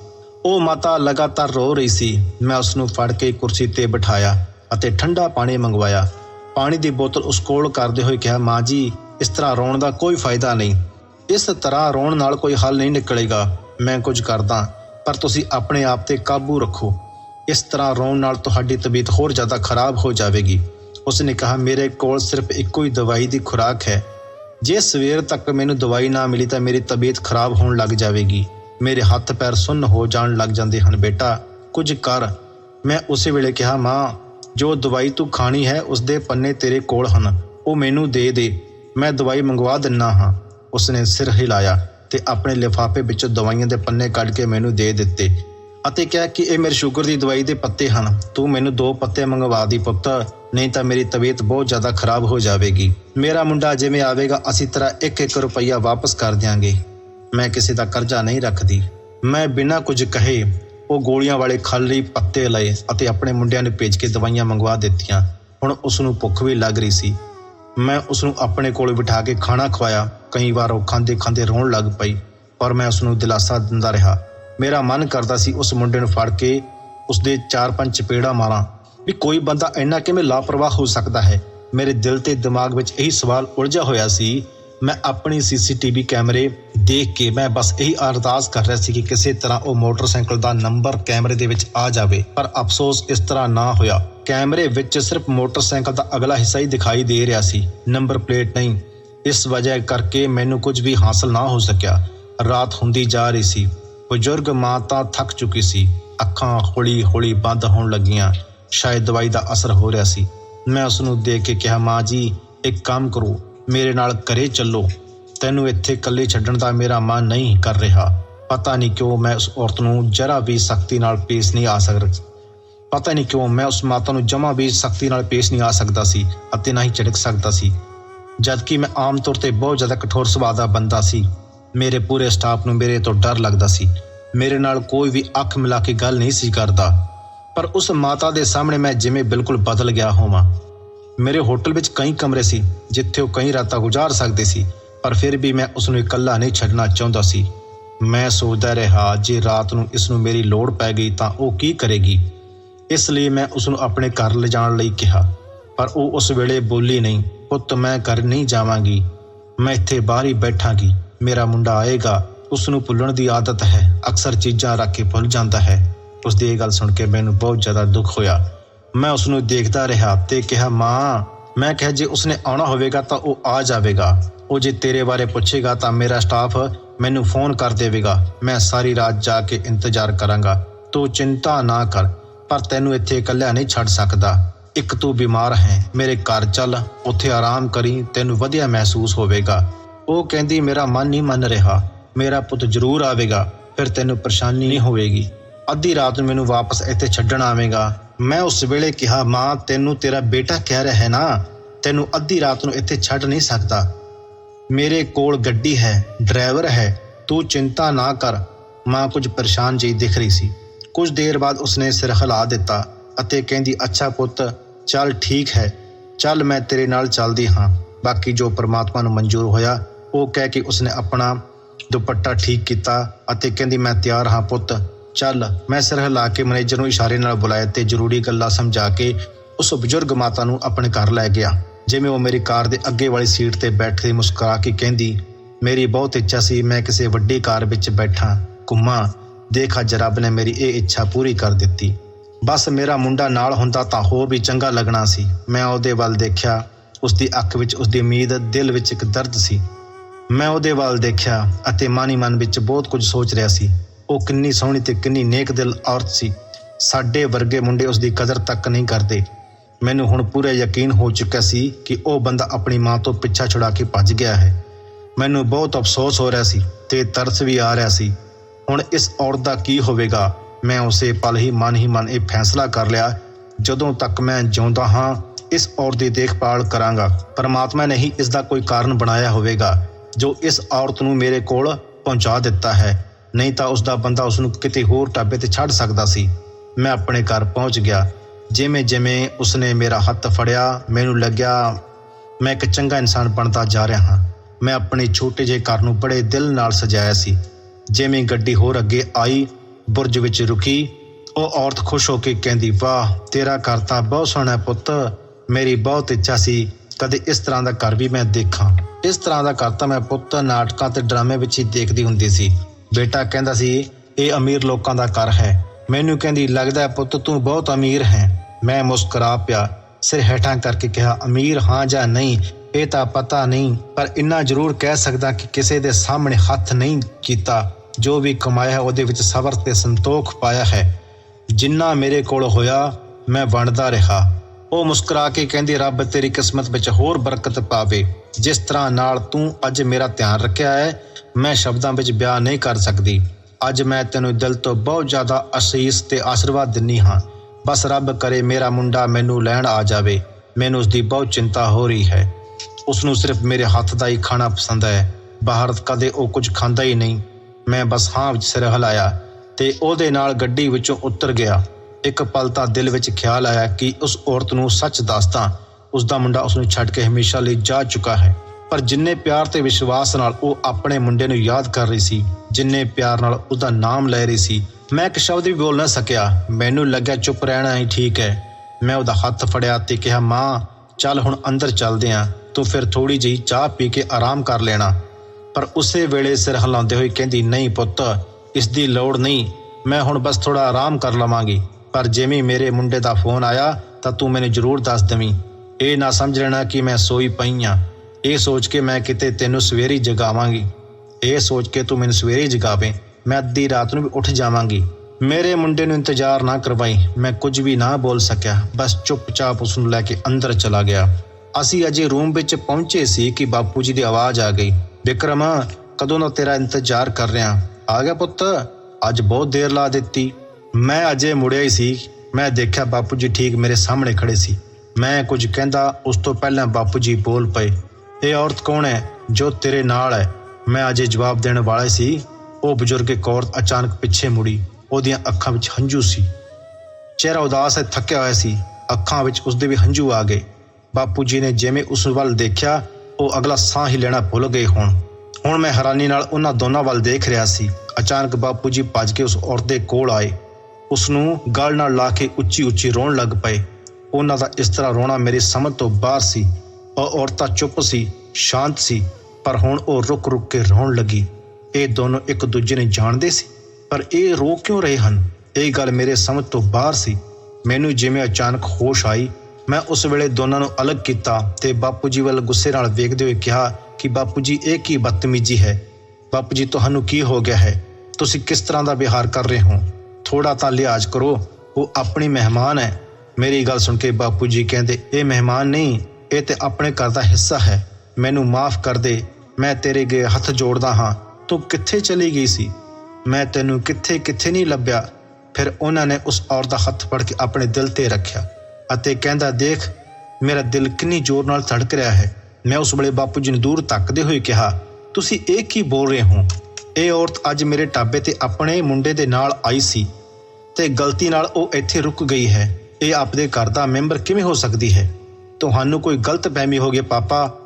ਉਹ ਮਾਤਾ ਲਗਾਤਾਰ ਰੋ ਰਹੀ ਸੀ। ਮੈਂ ਉਸ ਨੂੰ ਫੜ ਕੇ ਕੁਰਸੀ ਤੇ ਬਿਠਾਇਆ ਅਤੇ ਠੰਡਾ ਪਾਣੀ ਮੰਗਵਾਇਆ। ਪਾਣੀ ਦੀ ਬੋਤਲ ਉਸ ਕੋਲ ਕਰਦੇ ਹੋਏ ਕਿਹਾ, ਮਾਂ ਜੀ, ਇਸ ਤਰ੍ਹਾਂ ਰੋਣ ਦਾ ਕੋਈ ਫਾਇਦਾ ਨਹੀਂ। ਇਸ ਤਰ੍ਹਾਂ ਰੋਣ ਨਾਲ ਕੋਈ ਹੱਲ ਨਹੀਂ ਨਿਕਲੇਗਾ। ਮੈਂ ਕੁਝ ਕਰਦਾ ਪਰ ਤੁਸੀਂ ਆਪਣੇ ਆਪ ਤੇ ਕਾਬੂ ਰੱਖੋ। ਇਸ ਤਰ੍ਹਾਂ ਰੋਣ ਨਾਲ ਤੁਹਾਡੀ ਤਬੀਅਤ ਹੋਰ ਜ਼ਿਆਦਾ ਖਰਾਬ ਹੋ ਜਾਵੇਗੀ। ਉਸਨੇ ਕਿਹਾ, ਮੇਰੇ ਕੋਲ ਸਿਰਫ ਇੱਕੋ ਹੀ ਦਵਾਈ ਦੀ ਖੁਰਾਕ ਹੈ। ਜੇ ਸਵੇਰ ਤੱਕ ਮੈਨੂੰ ਦਵਾਈ ਨਾ ਮਿਲੀ ਤਾਂ ਮੇਰੀ ਤਬੀਅਤ ਖਰਾਬ ਹੋਣ ਲੱਗ ਜਾਵੇਗੀ। ਮੇਰੇ ਹੱਥ ਪੈਰ ਸੁੰਨ ਹੋ ਜਾਣ ਲੱਗ ਜਾਂਦੇ ਹਨ, ਬੇਟਾ। ਕੁਝ ਕਰ। ਮੈਂ ਉਸੇ ਵੇਲੇ ਕਿਹਾ, ਮਾਂ, ਜੋ ਦਵਾਈ ਤੂੰ ਖਾਣੀ ਹੈ ਉਸ ਦੇ ਪੰਨੇ ਤੇਰੇ ਕੋਲ ਹਨ। ਉਹ ਮੈਨੂੰ ਦੇ ਦੇ। ਮੈਂ ਦਵਾਈ ਮੰਗਵਾ ਦਿੰਨਾ ਹਾਂ। ਉਸਨੇ ਸਿਰ ਹਿਲਾਇਆ। ਤੇ ਆਪਣੇ ਲਿਫਾਫੇ ਵਿੱਚੋਂ ਦਵਾਈਆਂ ਦੇ ਪੰਨੇ ਕੱਢ ਕੇ ਮੈਨੂੰ ਦੇ ਦਿੱਤੇ ਅਤੇ ਕਿਹਾ ਕਿ ਇਹ ਮੇਰੇ ਸ਼ੂਗਰ ਦੀ ਦਵਾਈ ਦੇ ਪੱਤੇ ਹਨ। ਤੂੰ ਮੈਨੂੰ ਦੋ ਪੱਤੇ ਮੰਗਵਾ ਦੀ ਪੁੱਤ, ਨਹੀਂ ਤਾਂ ਮੇਰੀ ਤਬੀਅਤ ਬਹੁਤ ਜ਼ਿਆਦਾ ਖਰਾਬ ਹੋ ਜਾਵੇਗੀ। ਮੇਰਾ ਮੁੰਡਾ ਜਿਵੇਂ ਆਵੇਗਾ, ਅਸੀਂ ਤੇਰਾ 1-1 ਰੁਪਈਆ ਵਾਪਸ ਕਰ ਦਿਆਂਗੇ। ਮੈਂ ਕਿਸੇ ਦਾ ਕਰਜ਼ਾ ਨਹੀਂ ਰੱਖਦੀ। ਮੈਂ ਬਿਨਾਂ ਕੁਝ ਕਹੇ ਉਹ ਗੋਲੀਆਂ ਵਾਲੇ ਖਾਲੀ ਪੱਤੇ ਲਏ ਅਤੇ ਆਪਣੇ ਮੁੰਡਿਆਂ ਨੂੰ ਭੇਜ ਕੇ ਦਵਾਈਆਂ ਮੰਗਵਾ ਦਿੱਤੀਆਂ। ਹੁਣ ਉਸ ਨੂੰ ਭੁੱਖ ਵੀ ਲੱਗ ਰਹੀ ਸੀ। ਮੈਂ ਉਸ ਨੂੰ ਆਪਣੇ ਕੋਲ ਬਿਠਾ ਕੇ ਖਾਣਾ ਖਵਾਇਆ। ਕਈ ਵਾਰ ਉਹ ਖਾਂਦੇ ਖਾਂਦੇ ਰੋਣ ਲੱਗ ਪਈ, ਪਰ ਮੈਂ ਉਸ ਨੂੰ ਦਿਲਾਸਾ ਦਿੰਦਾ ਰਿਹਾ। ਮੇਰਾ ਮਨ ਕਰਦਾ ਸੀ ਉਸ ਮੁੰਡੇ ਨੂੰ ਫੜ ਕੇ ਉਸ ਦੇ ਚਾਰ ਪੰਜ ਚਪੇੜਾ ਮਾਰਾਂ। ਵੀ ਕੋਈ ਬੰਦਾ ਇੰਨਾ ਕਿਵੇਂ ਲਾਪਰਵਾਹ ਹੋ ਸਕਦਾ ਹੈ? ਮੇਰੇ ਦਿਲ ਤੇ ਦਿਮਾਗ ਵਿੱਚ ਇਹੀ ਸਵਾਲ ਉਲਝਿਆ ਹੋਇਆ ਸੀ। ਮੈਂ ਆਪਣੀ ਸੀਸੀਟੀਵੀ ਕੈਮਰੇ ਦੇਖ ਕੇ ਮੈਂ ਬਸ ਇਹੀ ਅਰਦਾਸ ਕਰ ਰਿਹਾ ਸੀ ਕਿ ਕਿਸੇ ਤਰ੍ਹਾਂ ਉਹ ਮੋਟਰਸਾਈਕਲ ਦਾ ਨੰਬਰ ਕੈਮਰੇ ਦੇ ਵਿੱਚ ਆ ਜਾਵੇ। ਪਰ ਅਫਸੋਸ ਇਸ ਤਰ੍ਹਾਂ ਨਾ ਹੋਇਆ। ਕੈਮਰੇ ਵਿੱਚ ਸਿਰਫ ਮੋਟਰਸਾਈਕਲ ਦਾ ਅਗਲਾ ਹਿੱਸਾ ਹੀ ਦਿਖਾਈ ਦੇ ਰਿਹਾ ਸੀ। ਨੰਬਰ ਪਲੇਟ ਨਹੀਂ। ਇਸ ਵਜ੍ਹਾ ਕਰਕੇ ਮੈਨੂੰ ਕੁਝ ਵੀ ਹਾਸਲ ਨਾ ਹੋ ਸਕਿਆ। ਰਾਤ ਹੁੰਦੀ ਜਾ ਰਹੀ ਸੀ। ਬਜ਼ੁਰਗ ਮਾਂ ਤਾਂ ਥੱਕ ਚੁੱਕੀ ਸੀ। ਅੱਖਾਂ ਹੌਲੀ-ਹੌਲੀ ਬੰਦ ਹੋਣ ਲੱਗੀਆਂ। ਸ਼ਾਇਦ ਦਵਾਈ ਦਾ ਅਸਰ ਹੋ ਰਿਹਾ ਸੀ। ਮੈਂ ਉਸ ਨੂੰ ਦੇਖ ਕੇ ਕਿਹਾ, ਮਾਂ ਜੀ, ਇੱਕ ਕੰਮ ਕਰੋ। ਮੇਰੇ ਨਾਲ ਘਰੇ ਚੱਲੋ। ਤੈਨੂੰ ਇੱਥੇ ਇਕੱਲੇ ਛੱਡਣ ਦਾ ਮੇਰਾ ਮਨ ਨਹੀਂ ਕਰ ਰਿਹਾ। ਪਤਾ ਨਹੀਂ ਕਿਉਂ ਮੈਂ ਉਸ ਔਰਤ ਨੂੰ ਜਰਾ ਵੀ ਸਖਤੀ ਨਾਲ ਪੇਸ਼ ਨਹੀਂ ਆ ਸਕ ਪਤਾ ਨਹੀਂ ਕਿਉਂ ਮੈਂ ਉਸ ਮਾਤਾ ਨੂੰ ਜਮਾ ਵੀ ਸਖਤੀ ਨਾਲ ਪੇਸ਼ ਨਹੀਂ ਆ ਸਕਦਾ ਸੀ ਅਤੇ ਨਾ ਹੀ ਝਿੜਕ ਸਕਦਾ ਸੀ। ਜਦਕਿ ਮੈਂ ਆਮ ਤੌਰ ਤੇ ਬਹੁਤ ਜ਼ਿਆਦਾ ਕਠੋਰ ਸੁਭਾਅ ਦਾ ਬੰਦਾ ਸੀ, ਮੇਰੇ ਪੂਰੇ ਸਟਾਫ ਨੂੰ ਮੇਰੇ ਤੋਂ ਡਰ ਲੱਗਦਾ ਸੀ। ਮੇਰੇ ਨਾਲ ਕੋਈ ਵੀ ਅੱਖ ਮਿਲਾ ਕੇ ਗੱਲ ਨਹੀਂ ਸੀ ਕਰਦਾ। ਪਰ ਉਸ ਮਾਤਾ ਦੇ ਸਾਹਮਣੇ ਮੈਂ ਜਿਵੇਂ ਬਿਲਕੁਲ ਬਦਲ ਗਿਆ ਹੋਵਾਂ। ਮੇਰੇ ਹੋਟਲ ਵਿੱਚ ਕਈ ਕਮਰੇ ਸੀ, ਜਿੱਥੇ ਉਹ ਕਈ ਰਾਤਾਂ ਗੁਜ਼ਾਰ ਸਕਦੇ ਸੀ, ਪਰ ਫਿਰ ਵੀ ਮੈਂ ਉਸ ਨੂੰ ਇਕੱਲਾ ਨਹੀਂ ਛੱਡਣਾ ਚਾਹੁੰਦਾ ਸੀ। ਮੈਂ ਸੋਚਦਾ ਰਿਹਾ, ਜੇ ਰਾਤ ਨੂੰ ਇਸ ਨੂੰ ਮੇਰੀ ਲੋੜ ਪੈ ਗਈ ਤਾਂ ਉਹ ਕੀ ਕਰੇਗੀ? ਇਸ ਲਈ ਮੈਂ ਉਸ ਨੂੰ ਆਪਣੇ ਘਰ ਲਿਜਾਣ ਲਈ ਕਿਹਾ, ਪਰ ਉਹ ਉਸ ਵੇਲੇ ਬੋਲੀ ਨਹੀਂ, ਪੁੱਤ, ਮੈਂ ਘਰ ਨਹੀਂ ਜਾਵਾਂਗੀ। ਮੈਂ ਇੱਥੇ ਬਾਹਰ ਹੀ ਬੈਠਾਂਗੀ। ਮੇਰਾ ਮੁੰਡਾ ਆਏਗਾ ਉਸ ਨੂੰ ਭੁੱਲਣ ਦੀ ਆਦਤ ਹੈ। ਅਕਸਰ ਚੀਜ਼ਾਂ ਰੱਖ ਕੇ ਭੁੱਲ ਜਾਂਦਾ ਹੈ। ਉਸ ਦੀ ਇਹ ਗੱਲ ਸੁਣ ਕੇ ਮੈਨੂੰ ਬਹੁਤ ਜ਼ਿਆਦਾ ਦੁੱਖ ਹੋਇਆ। ਮੈਂ ਉਸ ਨੂੰ ਦੇਖਦਾ ਰਿਹਾ ਤੇ ਕਿਹਾ, ਮਾਂ, ਮੈਂ ਕਿਹਾ ਜੇ ਉਸਨੇ ਆਉਣਾ ਹੋਵੇਗਾ ਤਾਂ ਉਹ ਆ ਜਾਵੇਗਾ। ਉਹ ਜੇ ਤੇਰੇ ਬਾਰੇ ਪੁੱਛੇਗਾ ਤਾਂ ਮੇਰਾ ਸਟਾਫ ਮੈਨੂੰ ਫੋਨ ਕਰ ਦੇਵੇਗਾ। ਮੈਂ ਸਾਰੀ ਰਾਤ ਜਾ ਕੇ ਇੰਤਜ਼ਾਰ ਕਰਾਂਗਾ। ਤੂੰ ਚਿੰਤਾ ਨਾ ਕਰ। ਪਰ ਤੈਨੂੰ ਇੱਥੇ ਇਕੱਲਾ ਨਹੀਂ ਛੱਡ ਸਕਦਾ। ਇੱਕ ਤੂੰ ਬਿਮਾਰ ਹੈ, ਮੇਰੇ ਘਰ ਚੱਲ, ਉੱਥੇ ਆਰਾਮ ਕਰੀ, ਤੈਨੂੰ ਵਧੀਆ ਮਹਿਸੂਸ ਹੋਵੇਗਾ। ਉਹ ਕਹਿੰਦੀ, ਮੇਰਾ ਮਨ ਨਹੀਂ ਮੰਨ ਰਿਹਾ। ਮੇਰਾ ਪੁੱਤ ਜ਼ਰੂਰ ਆਵੇਗਾ, ਫਿਰ ਤੈਨੂੰ ਪਰੇਸ਼ਾਨੀ ਨਹੀਂ ਹੋਵੇਗੀ। ਅੱਧੀ ਰਾਤ ਨੂੰ ਮੈਨੂੰ ਵਾਪਸ ਇੱਥੇ ਛੱਡਣ ਆਵੇਗਾ। ਮੈਂ ਉਸ ਵੇਲੇ ਕਿਹਾ, ਮਾਂ, ਤੈਨੂੰ ਤੇਰਾ ਬੇਟਾ ਕਹਿ ਰਿਹਾ ਹੈ ਨਾ? ਤੈਨੂੰ ਅੱਧੀ ਰਾਤ ਨੂੰ ਇੱਥੇ ਛੱਡ ਨਹੀਂ ਸਕਦਾ। ਮੇਰੇ ਕੋਲ ਗੱਡੀ ਹੈ, ਡਰਾਈਵਰ ਹੈ। ਤੂੰ ਚਿੰਤਾ ਨਾ ਕਰ। ਮਾਂ ਕੁਝ ਪਰੇਸ਼ਾਨ ਜਿਹੀ ਦਿਖ ਰਹੀ ਸੀ। ਕੁਝ ਦੇਰ ਬਾਅਦ ਉਸਨੇ ਸਿਰ ਹਿਲਾ ਦਿੱਤਾ ਅਤੇ ਕਹਿੰਦੀ, ਅੱਛਾ ਪੁੱਤ, ਚੱਲ ਠੀਕ ਹੈ, ਚੱਲ ਮੈਂ ਤੇਰੇ ਨਾਲ ਚੱਲਦੀ ਹਾਂ। ਬਾਕੀ ਜੋ ਪ੍ਰਮਾਤਮਾ ਨੂੰ ਮਨਜ਼ੂਰ ਹੋਇਆ, ਉਹ ਕਹਿ ਕੇ ਉਸਨੇ ਆਪਣਾ ਦੁਪੱਟਾ ਠੀਕ ਕੀਤਾ ਅਤੇ ਕਹਿੰਦੀ, ਮੈਂ ਤਿਆਰ ਹਾਂ ਪੁੱਤ, ਚੱਲ, ਮੈਂ ਸਿਰ ਹਿਲਾ ਕੇ ਮੈਨੇਜਰ ਨੂੰ ਇਸ਼ਾਰੇ ਨਾਲ ਬੁਲਾਇਆ ਤੇ ਜ਼ਰੂਰੀ ਗੱਲਾਂ ਸਮਝਾ ਕੇ ਉਸ ਬਜ਼ੁਰਗ ਮਾਤਾ ਨੂੰ ਆਪਣੇ ਘਰ ਲੈ ਗਿਆ। ਜਿਵੇਂ ਉਹ ਮੇਰੀ ਕਾਰ ਦੇ ਅੱਗੇ ਵਾਲੀ ਸੀਟ ਤੇ ਬੈਠ ਕੇ ਮੁਸਕਰਾ ਕੇ ਕਹਿੰਦੀ, ਮੇਰੀ ਬਹੁਤ ਇੱਛਾ ਸੀ, ਮੈਂ ਕਿਸੇ ਵੱਡੀ ਕਾਰ ਵਿੱਚ ਬੈਠਾਂ, ਘੁੰਮਾਂ ਦੇਖ ਅੱਜ ਰੱਬ ਨੇ ਮੇਰੀ ਇਹ ਇੱਛਾ ਪੂਰੀ ਕਰ ਦਿੱਤੀ। ਬਸ ਮੇਰਾ ਮੁੰਡਾ ਨਾਲ ਹੁੰਦਾ ਤਾਂ ਹੋਰ ਵੀ ਚੰਗਾ ਲੱਗਣਾ ਸੀ। ਮੈਂ ਉਹਦੇ ਵੱਲ ਦੇਖਿਆ ਉਸ ਦੀ ਅੱਖ ਵਿੱਚ ਉਸ ਦੀ ਉਮੀਦ, ਦਿਲ ਵਿੱਚ ਇੱਕ ਦਰਦ ਸੀ। ਮੈਂ ਉਹਦੇ ਵੱਲ ਦੇਖਿਆ ਅਤੇ ਮਨ ਹੀ ਮਨ ਵਿੱਚ ਬਹੁਤ ਕੁਝ ਸੋਚ ਰਿਹਾ ਸੀ। ਉਹ ਕਿੰਨੀ ਸੋਹਣੀ ਤੇ ਕਿੰਨੀ ਨੇਕ ਦਿਲ ਔਰਤ ਸੀ। ਸਾਡੇ ਵਰਗੇ ਮੁੰਡੇ ਉਸ ਦੀ ਕਦਰ ਤੱਕ ਨਹੀਂ ਕਰਦੇ। ਮੈਨੂੰ ਹੁਣ ਪੂਰਾ ਯਕੀਨ ਹੋ ਚੁੱਕਾ ਸੀ ਕਿ ਉਹ ਬੰਦਾ ਆਪਣੀ ਮਾਂ ਤੋਂ ਪਿੱਛਾ ਛੁਡਾ ਕੇ ਭੱਜ ਗਿਆ ਹੈ। ਮੈਨੂੰ ਬਹੁਤ ਅਫਸੋਸ ਹੋ ਰਿਹਾ ਸੀ ਤੇ ਤਰਸ ਵੀ ਆ ਰਿਹਾ ਸੀ। ਹੁਣ ਇਸ ਔਰਤ ਦਾ ਕੀ ਹੋਵੇਗਾ? ਮੈਂ ਉਸੇ ਪਲ ਹੀ ਮਨ ਹੀ ਮਨ ਇਹ ਫੈਸਲਾ ਕਰ ਲਿਆ। ਜਦੋਂ ਤੱਕ ਮੈਂ ਜਿਉਂਦਾ ਹਾਂ, ਇਸ ਔਰਤ ਦੀ ਦੇਖਭਾਲ ਕਰਾਂਗਾ। ਪਰਮਾਤਮਾ ਨੇ ਹੀ ਇਸ ਦਾ ਕੋਈ ਕਾਰਨ ਬਣਾਇਆ ਹੋਵੇਗਾ, ਜੋ ਇਸ ਔਰਤ ਨੂੰ ਮੇਰੇ ਕੋਲ ਪਹੁੰਚਾ ਦਿੱਤਾ ਹੈ। ਨਹੀਂ ਤਾਂ ਉਸ ਦਾ ਬੰਦਾ ਉਸ ਨੂੰ ਕਿਤੇ ਹੋਰ ਢਾਬੇ ਤੇ ਛੱਡ ਸਕਦਾ ਸੀ। ਮੈਂ ਆਪਣੇ ਘਰ ਪਹੁੰਚ ਗਿਆ। ਜਿਵੇਂ ਜਿਵੇਂ ਉਸਨੇ ਮੇਰਾ ਹੱਥ ਫੜਿਆ, ਮੈਨੂੰ ਲੱਗਿਆ, ਮੈਂ ਇੱਕ ਚੰਗਾ ਇਨਸਾਨ ਬਣਦਾ ਜਾ ਰਿਹਾ ਹਾਂ। ਮੈਂ ਆਪਣੇ ਛੋਟੇ ਜਿਹੇ ਘਰ ਨੂੰ ਬੜੇ ਦਿਲ ਨਾਲ ਸਜਾਇਆ ਸੀ। ਜਿਵੇਂ ਗੱਡੀ ਹੋਰ ਅੱਗੇ ਆਈ, ਬੁਰਜ ਵਿੱਚ ਰੁਕੀ, ਉਹ ਔਰਤ ਖੁਸ਼ ਹੋ ਕੇ ਕਹਿੰਦੀ, ਵਾਹ, ਤੇਰਾ ਘਰ ਤਾਂ ਬਹੁਤ ਸੋਹਣਾ ਪੁੱਤ। ਮੇਰੀ ਬਹੁਤ ਇੱਛਾ ਸੀ, ਕਦੇ ਇਸ ਤਰ੍ਹਾਂ ਦਾ ਘਰ ਵੀ ਮੈਂ ਦੇਖਾਂ। ਇਸ ਤਰ੍ਹਾਂ ਦਾ ਘਰ ਤਾਂ ਮੈਂ ਪੁੱਤ ਨਾਟਕਾਂ ਤੇ ਡਰਾਮੇ ਵਿੱਚ ਹੀ ਦੇਖਦੀ ਹੁੰਦੀ ਸੀ। ਬੇਟਾ ਕਹਿੰਦਾ ਸੀ, ਇਹ ਅਮੀਰ ਲੋਕਾਂ ਦਾ ਘਰ ਹੈ। ਮੈਨੂੰ ਕਹਿੰਦੀ, ਲੱਗਦਾ ਪੁੱਤ, ਤੂੰ ਬਹੁਤ ਅਮੀਰ ਹੈ। ਮੈਂ ਮੁਸਕਰਾ ਪਿਆ, ਸਿਰ ਹੇਠਾਂ ਕਰਕੇ ਕਿਹਾ, ਅਮੀਰ ਹਾਂ ਜਾਂ ਨਹੀਂ ਇਹ ਤਾਂ ਪਤਾ ਨਹੀਂ, ਪਰ ਇੰਨਾ ਜ਼ਰੂਰ ਕਹਿ ਸਕਦਾ ਕਿ ਕਿਸੇ ਦੇ ਸਾਹਮਣੇ ਹੱਥ ਨਹੀਂ ਕੀਤਾ, ਜੋ ਵੀ ਕਮਾਇਆ ਹੈ ਉਹਦੇ ਵਿੱਚ ਸਬਰ ਤੇ ਸੰਤੋਖ ਪਾਇਆ ਹੈ। ਜਿੰਨਾ ਮੇਰੇ ਕੋਲ ਹੋਇਆ, ਮੈਂ ਵੰਡਦਾ ਰਿਹਾ। ਉਹ ਮੁਸਕਰਾ ਕੇ ਕਹਿੰਦੀ, ਰੱਬ ਤੇਰੀ ਕਿਸਮਤ ਵਿੱਚ ਹੋਰ ਬਰਕਤ ਪਾਵੇ। ਜਿਸ ਤਰ੍ਹਾਂ ਨਾਲ ਤੂੰ ਅੱਜ ਮੇਰਾ ਧਿਆਨ ਰੱਖਿਆ ਹੈ, ਮੈਂ ਸ਼ਬਦਾਂ ਵਿੱਚ ਬਿਆਨ ਨਹੀਂ ਕਰ ਸਕਦੀ। ਅੱਜ ਮੈਂ ਤੈਨੂੰ ਦਿਲ ਤੋਂ ਬਹੁਤ ਜ਼ਿਆਦਾ ਅਸੀਸ ਤੇ ਆਸ਼ੀਰਵਾਦ ਦਿੰਨੀ ਹਾਂ। ਬਸ ਰੱਬ ਕਰੇ ਮੇਰਾ ਮੁੰਡਾ ਮੈਨੂੰ ਲੈਣ ਆ ਜਾਵੇ। ਮੈਨੂੰ ਉਸ ਦੀ ਬਹੁਤ ਚਿੰਤਾ ਹੋ ਰਹੀ ਹੈ। ਉਸ ਨੂੰ ਸਿਰਫ ਮੇਰੇ ਹੱਥ ਦਾ ਹੀ ਖਾਣਾ ਪਸੰਦ ਹੈ। ਬਾਹਰ ਕਦੇ ਉਹ ਕੁਝ ਖਾਂਦਾ ਹੀ ਨਹੀਂ। ਮੈਂ ਬਸ ਹਾਂ ਵਿੱਚ ਸਿਰ ਹਲਾਇਆ ਤੇ ਉਹਦੇ ਨਾਲ ਗੱਡੀ ਵਿੱਚੋਂ ਉਤਰ ਗਿਆ। ਇੱਕ ਪਲ ਤਾਂ ਦਿਲ ਵਿੱਚ ਖਿਆਲ ਆਇਆ ਕਿ ਉਸ ਔਰਤ ਨੂੰ ਸੱਚ ਦੱਸਦਾ ਉਸ ਦਾ ਮੁੰਡਾ ਉਸ ਨੂੰ ਛੱਡ ਕੇ ਹਮੇਸ਼ਾ ਲਈ ਜਾ ਚੁੱਕਾ ਹੈ। ਪਰ ਜਿੰਨੇ ਪਿਆਰ ਤੇ ਵਿਸ਼ਵਾਸ ਨਾਲ ਉਹ ਆਪਣੇ ਮੁੰਡੇ ਨੂੰ ਯਾਦ ਕਰ ਰਹੀ ਸੀ, ਜਿੰਨੇ ਪਿਆਰ ਨਾਲ ਉਸ ਨਾਮ ਲੈ ਰਹੀ ਸੀ, ਮੈਂ ਇੱਕ ਸ਼ਬਦ ਵੀ ਬੋਲ ਨਾ ਸਕਿਆ। ਮੈਨੂੰ ਲੱਗਿਆ ਚੁੱਪ ਰਹਿਣਾ ਹੀ ਠੀਕ ਹੈ। ਮੈਂ ਉਹਦਾ ਹੱਥ ਫੜਿਆ ਤੇ ਕਿਹਾ, ਮਾਂ, ਚੱਲ ਹੁਣ ਅੰਦਰ ਚੱਲਦੇ ਆਂ। ਤੂੰ ਫਿਰ ਥੋੜੀ ਜਿਹੀ ਚਾਹ ਪੀ ਕੇ ਆਰਾਮ ਕਰ ਲੈਣਾ। ਪਰ ਉਸੇ ਵੇਲੇ ਸਿਰ ਹਿਲਾਉਂਦੇ ਹੋਏ ਕਹਿੰਦੀ, ਨਹੀਂ ਪੁੱਤ, ਇਸ ਦੀ ਲੋੜ ਨਹੀਂ। ਮੈਂ ਹੁਣ ਬਸ ਥੋੜਾ ਆਰਾਮ ਕਰ ਲਵਾਂਗੀ। ਪਰ ਜਿਵੇਂ ਮੇਰੇ ਮੁੰਡੇ ਦਾ ਫੋਨ ਆਇਆ, ਤਾਂ ਤੂੰ ਮੈਨੂੰ ਜ਼ਰੂਰ ਦੱਸ ਦੇਵੀਂ। ਇਹ ਨਾ ਸਮਝ ਲੈਣਾ ਕਿ ਮੈਂ ਸੋਈ ਪਈ ਆਂ। ਇਹ ਸੋਚ ਕੇ ਮੈਂ ਕਿਤੇ ਤੈਨੂੰ ਸਵੇਰੀ ਜਗਾਵਾਂਗੀ। ਇਹ ਸੋਚ ਕੇ ਤੂੰ ਮੈਨੂੰ ਸਵੇਰੇ ਜਗਾਵੇਂ। ਮੈਂ ਅੱਧੀ ਰਾਤ ਨੂੰ ਵੀ ਉੱਠ ਜਾਵਾਂਗੀ। ਮੇਰੇ ਮੁੰਡੇ ਨੂੰ ਇੰਤਜ਼ਾਰ ਨਾ ਕਰਵਾਈ। ਮੈਂ ਕੁਝ ਵੀ ਨਾ ਬੋਲ ਸਕਿਆ। ਬਸ ਚੁੱਪਚਾਪ ਉਸ ਨੂੰ ਲੈ ਕੇ ਅੰਦਰ ਚਲਾ ਗਿਆ। ਅਸੀਂ ਅਜੇ ਰੂਮ ਵਿੱਚ ਪਹੁੰਚੇ ਸੀ ਕਿ ਬਾਪੂ ਜੀ ਦੀ ਆਵਾਜ਼ ਆ ਗਈ। ਵਿਕਰਮ, ਕਦੋਂ ਦਾ ਤੇਰਾ ਇੰਤਜ਼ਾਰ ਕਰ ਰਿਹਾ? ਆ ਗਿਆ ਪੁੱਤ, ਅੱਜ ਬਹੁਤ ਦੇਰ ਲਾ ਦਿੱਤੀ। ਮੈਂ ਅਜੇ ਮੁੜਿਆ ਹੀ ਸੀ। ਮੈਂ ਦੇਖਿਆ ਬਾਪੂ ਜੀ ਠੀਕ ਮੇਰੇ ਸਾਹਮਣੇ ਖੜੇ ਸੀ। ਮੈਂ ਕੁਝ ਕਹਿੰਦਾ, ਉਸ ਤੋਂ ਪਹਿਲਾਂ ਬਾਪੂ ਜੀ ਬੋਲ ਪਏ, ਇਹ ਔਰਤ ਕੌਣ ਹੈ ਜੋ ਤੇਰੇ ਨਾਲ ਹੈ? ਮੈਂ ਅਜੇ ਜਵਾਬ ਦੇਣ ਵਾਲਾ ਸੀ। ਉਹ ਬਜ਼ੁਰਗ ਇੱਕ ਔਰਤ ਅਚਾਨਕ ਪਿੱਛੇ ਮੁੜੀ। ਉਹਦੀਆਂ ਅੱਖਾਂ ਵਿੱਚ ਹੰਝੂ ਸੀ। ਚਿਹਰਾ ਉਦਾਸ ਹੈ, ਥੱਕਿਆ ਹੋਇਆ ਸੀ। ਅੱਖਾਂ ਵਿੱਚ ਉਸਦੇ ਵੀ ਹੰਝੂ ਆ ਗਏ। ਬਾਪੂ ਜੀ ਨੇ ਜਿਵੇਂ ਉਸ ਵੱਲ ਦੇਖਿਆ, ਉਹ ਅਗਲਾ ਸਾਹ ਹੀ ਲੈਣਾ ਭੁੱਲ ਗਏ ਹੁਣ। ਹੁਣ ਮੈਂ ਹੈਰਾਨੀ ਨਾਲ ਉਹਨਾਂ ਦੋਨਾਂ ਵੱਲ ਦੇਖ ਰਿਹਾ ਸੀ। ਅਚਾਨਕ ਬਾਪੂ ਜੀ ਭੱਜ ਕੇ ਉਸ ਔਰਤ ਦੇ ਕੋਲ ਆਏ। ਉਸ ਨੂੰ ਗਲ ਨਾਲ ਲਾ ਕੇ ਉੱਚੀ ਉੱਚੀ ਰੋਣ ਲੱਗ ਪਏ। ਉਹਨਾਂ ਦਾ ਇਸ ਤਰ੍ਹਾਂ ਰੋਣਾ ਮੇਰੀ ਸਮਝ ਤੋਂ ਬਾਹਰ ਸੀ। ਉਹ ਔਰਤਾਂ ਚੁੱਪ ਸੀ, ਸ਼ਾਂਤ ਸੀ, ਪਰ ਹੁਣ ਉਹ ਰੁਕ ਰੁਕ ਕੇ ਰੋਣ ਲੱਗੀ। ਇਹ ਦੋਨੋਂ ਇੱਕ ਦੂਜੇ ਨੂੰ ਜਾਣਦੇ ਸੀ, ਪਰ ਇਹ ਰੋ ਕਿਉਂ ਰਹੇ ਹਨ? ਇਹ ਗੱਲ ਮੇਰੇ ਸਮਝ ਤੋਂ ਬਾਹਰ ਸੀ। ਮੈਨੂੰ ਜਿਵੇਂ ਅਚਾਨਕ ਹੋਸ਼ ਆਈ ਮੈਂ ਉਸ ਵੇਲੇ ਦੋਨਾਂ ਨੂੰ ਅਲੱਗ ਕੀਤਾ ਤੇ ਬਾਪੂ ਜੀ ਵੱਲ ਗੁੱਸੇ ਨਾਲ ਵੇਖਦੇ ਹੋਏ ਕਿਹਾ ਕਿ ਬਾਪੂ ਜੀ, ਇਹ ਕੀ ਬਦਤਮੀਜ਼ੀ ਹੈ? ਬਾਪੂ ਜੀ, ਤੁਹਾਨੂੰ ਕੀ ਹੋ ਗਿਆ ਹੈ? ਤੁਸੀਂ ਕਿਸ ਤਰ੍ਹਾਂ ਦਾ ਵਿਹਾਰ ਕਰ ਰਹੇ ਹੋ? ਥੋੜਾ ਤਾਂ ਲਿਹਾਜ਼ ਕਰੋ, ਉਹ ਆਪਣੀ ਮਹਿਮਾਨ ਹੈ। ਮੇਰੀ ਗੱਲ ਸੁਣ ਕੇ ਬਾਪੂ ਜੀ ਕਹਿੰਦੇ, ਇਹ ਮਹਿਮਾਨ ਨਹੀਂ, ਇਹ ਤੇ ਆਪਣੇ ਘਰ ਦਾ ਹਿੱਸਾ ਹੈ। ਮੈਨੂੰ ਮਾਫ ਕਰ ਦੇ, ਮੈਂ ਤੇਰੇ ਅੱਗੇ ਹੱਥ ਜੋੜਦਾ ਹਾਂ। ਤੂੰ ਕਿੱਥੇ ਚਲੀ ਗਈ ਸੀ? ਮੈਂ ਤੈਨੂੰ ਕਿੱਥੇ ਕਿੱਥੇ ਨਹੀਂ ਲੱਭਿਆ। ਫਿਰ ਉਹਨਾਂ ਨੇ ਉਸ ਔਰਤ ਦਾ ਹੱਥ ਫੜ ਕੇ ਆਪਣੇ ਦਿਲ ਤੇ ਰੱਖਿਆ। ਅਤੇ ਕਹਿੰਦਾ, ਦੇਖ, ਮੇਰਾ ਦਿਲ ਕਿੰਨੀ ਜ਼ੋਰ ਨਾਲ ਧੜਕ ਰਿਹਾ ਹੈ। ਮੈਂ ਉਸ ਵੇਲੇ ਬਾਪੂ ਜੀ ਨੂੰ ਦੂਰ ਤੱਕਦੇ ਹੋਏ ਕਿਹਾ, ਤੁਸੀਂ ਇਹ ਕੀ ਬੋਲ ਰਹੇ ਹੋ? ਇਹ ਔਰਤ ਅੱਜ ਮੇਰੇ ਢਾਬੇ ਤੇ ਆਪਣੇ ਮੁੰਡੇ ਦੇ ਨਾਲ ਆਈ ਸੀ ਤੇ ਗਲਤੀ ਨਾਲ ਉਹ ਇੱਥੇ ਰੁਕ ਗਈ ਹੈ। ਇਹ ਆਪਦੇ ਘਰ ਦਾ ਮੈਂਬਰ ਕਿਵੇਂ ਹੋ ਸਕਦੀ ਹੈ? ਤੁਹਾਨੂੰ ਕੋਈ ਗਲਤ ਫਹਿਮੀ ਹੋ ਗਈ, ਪਾਪਾ?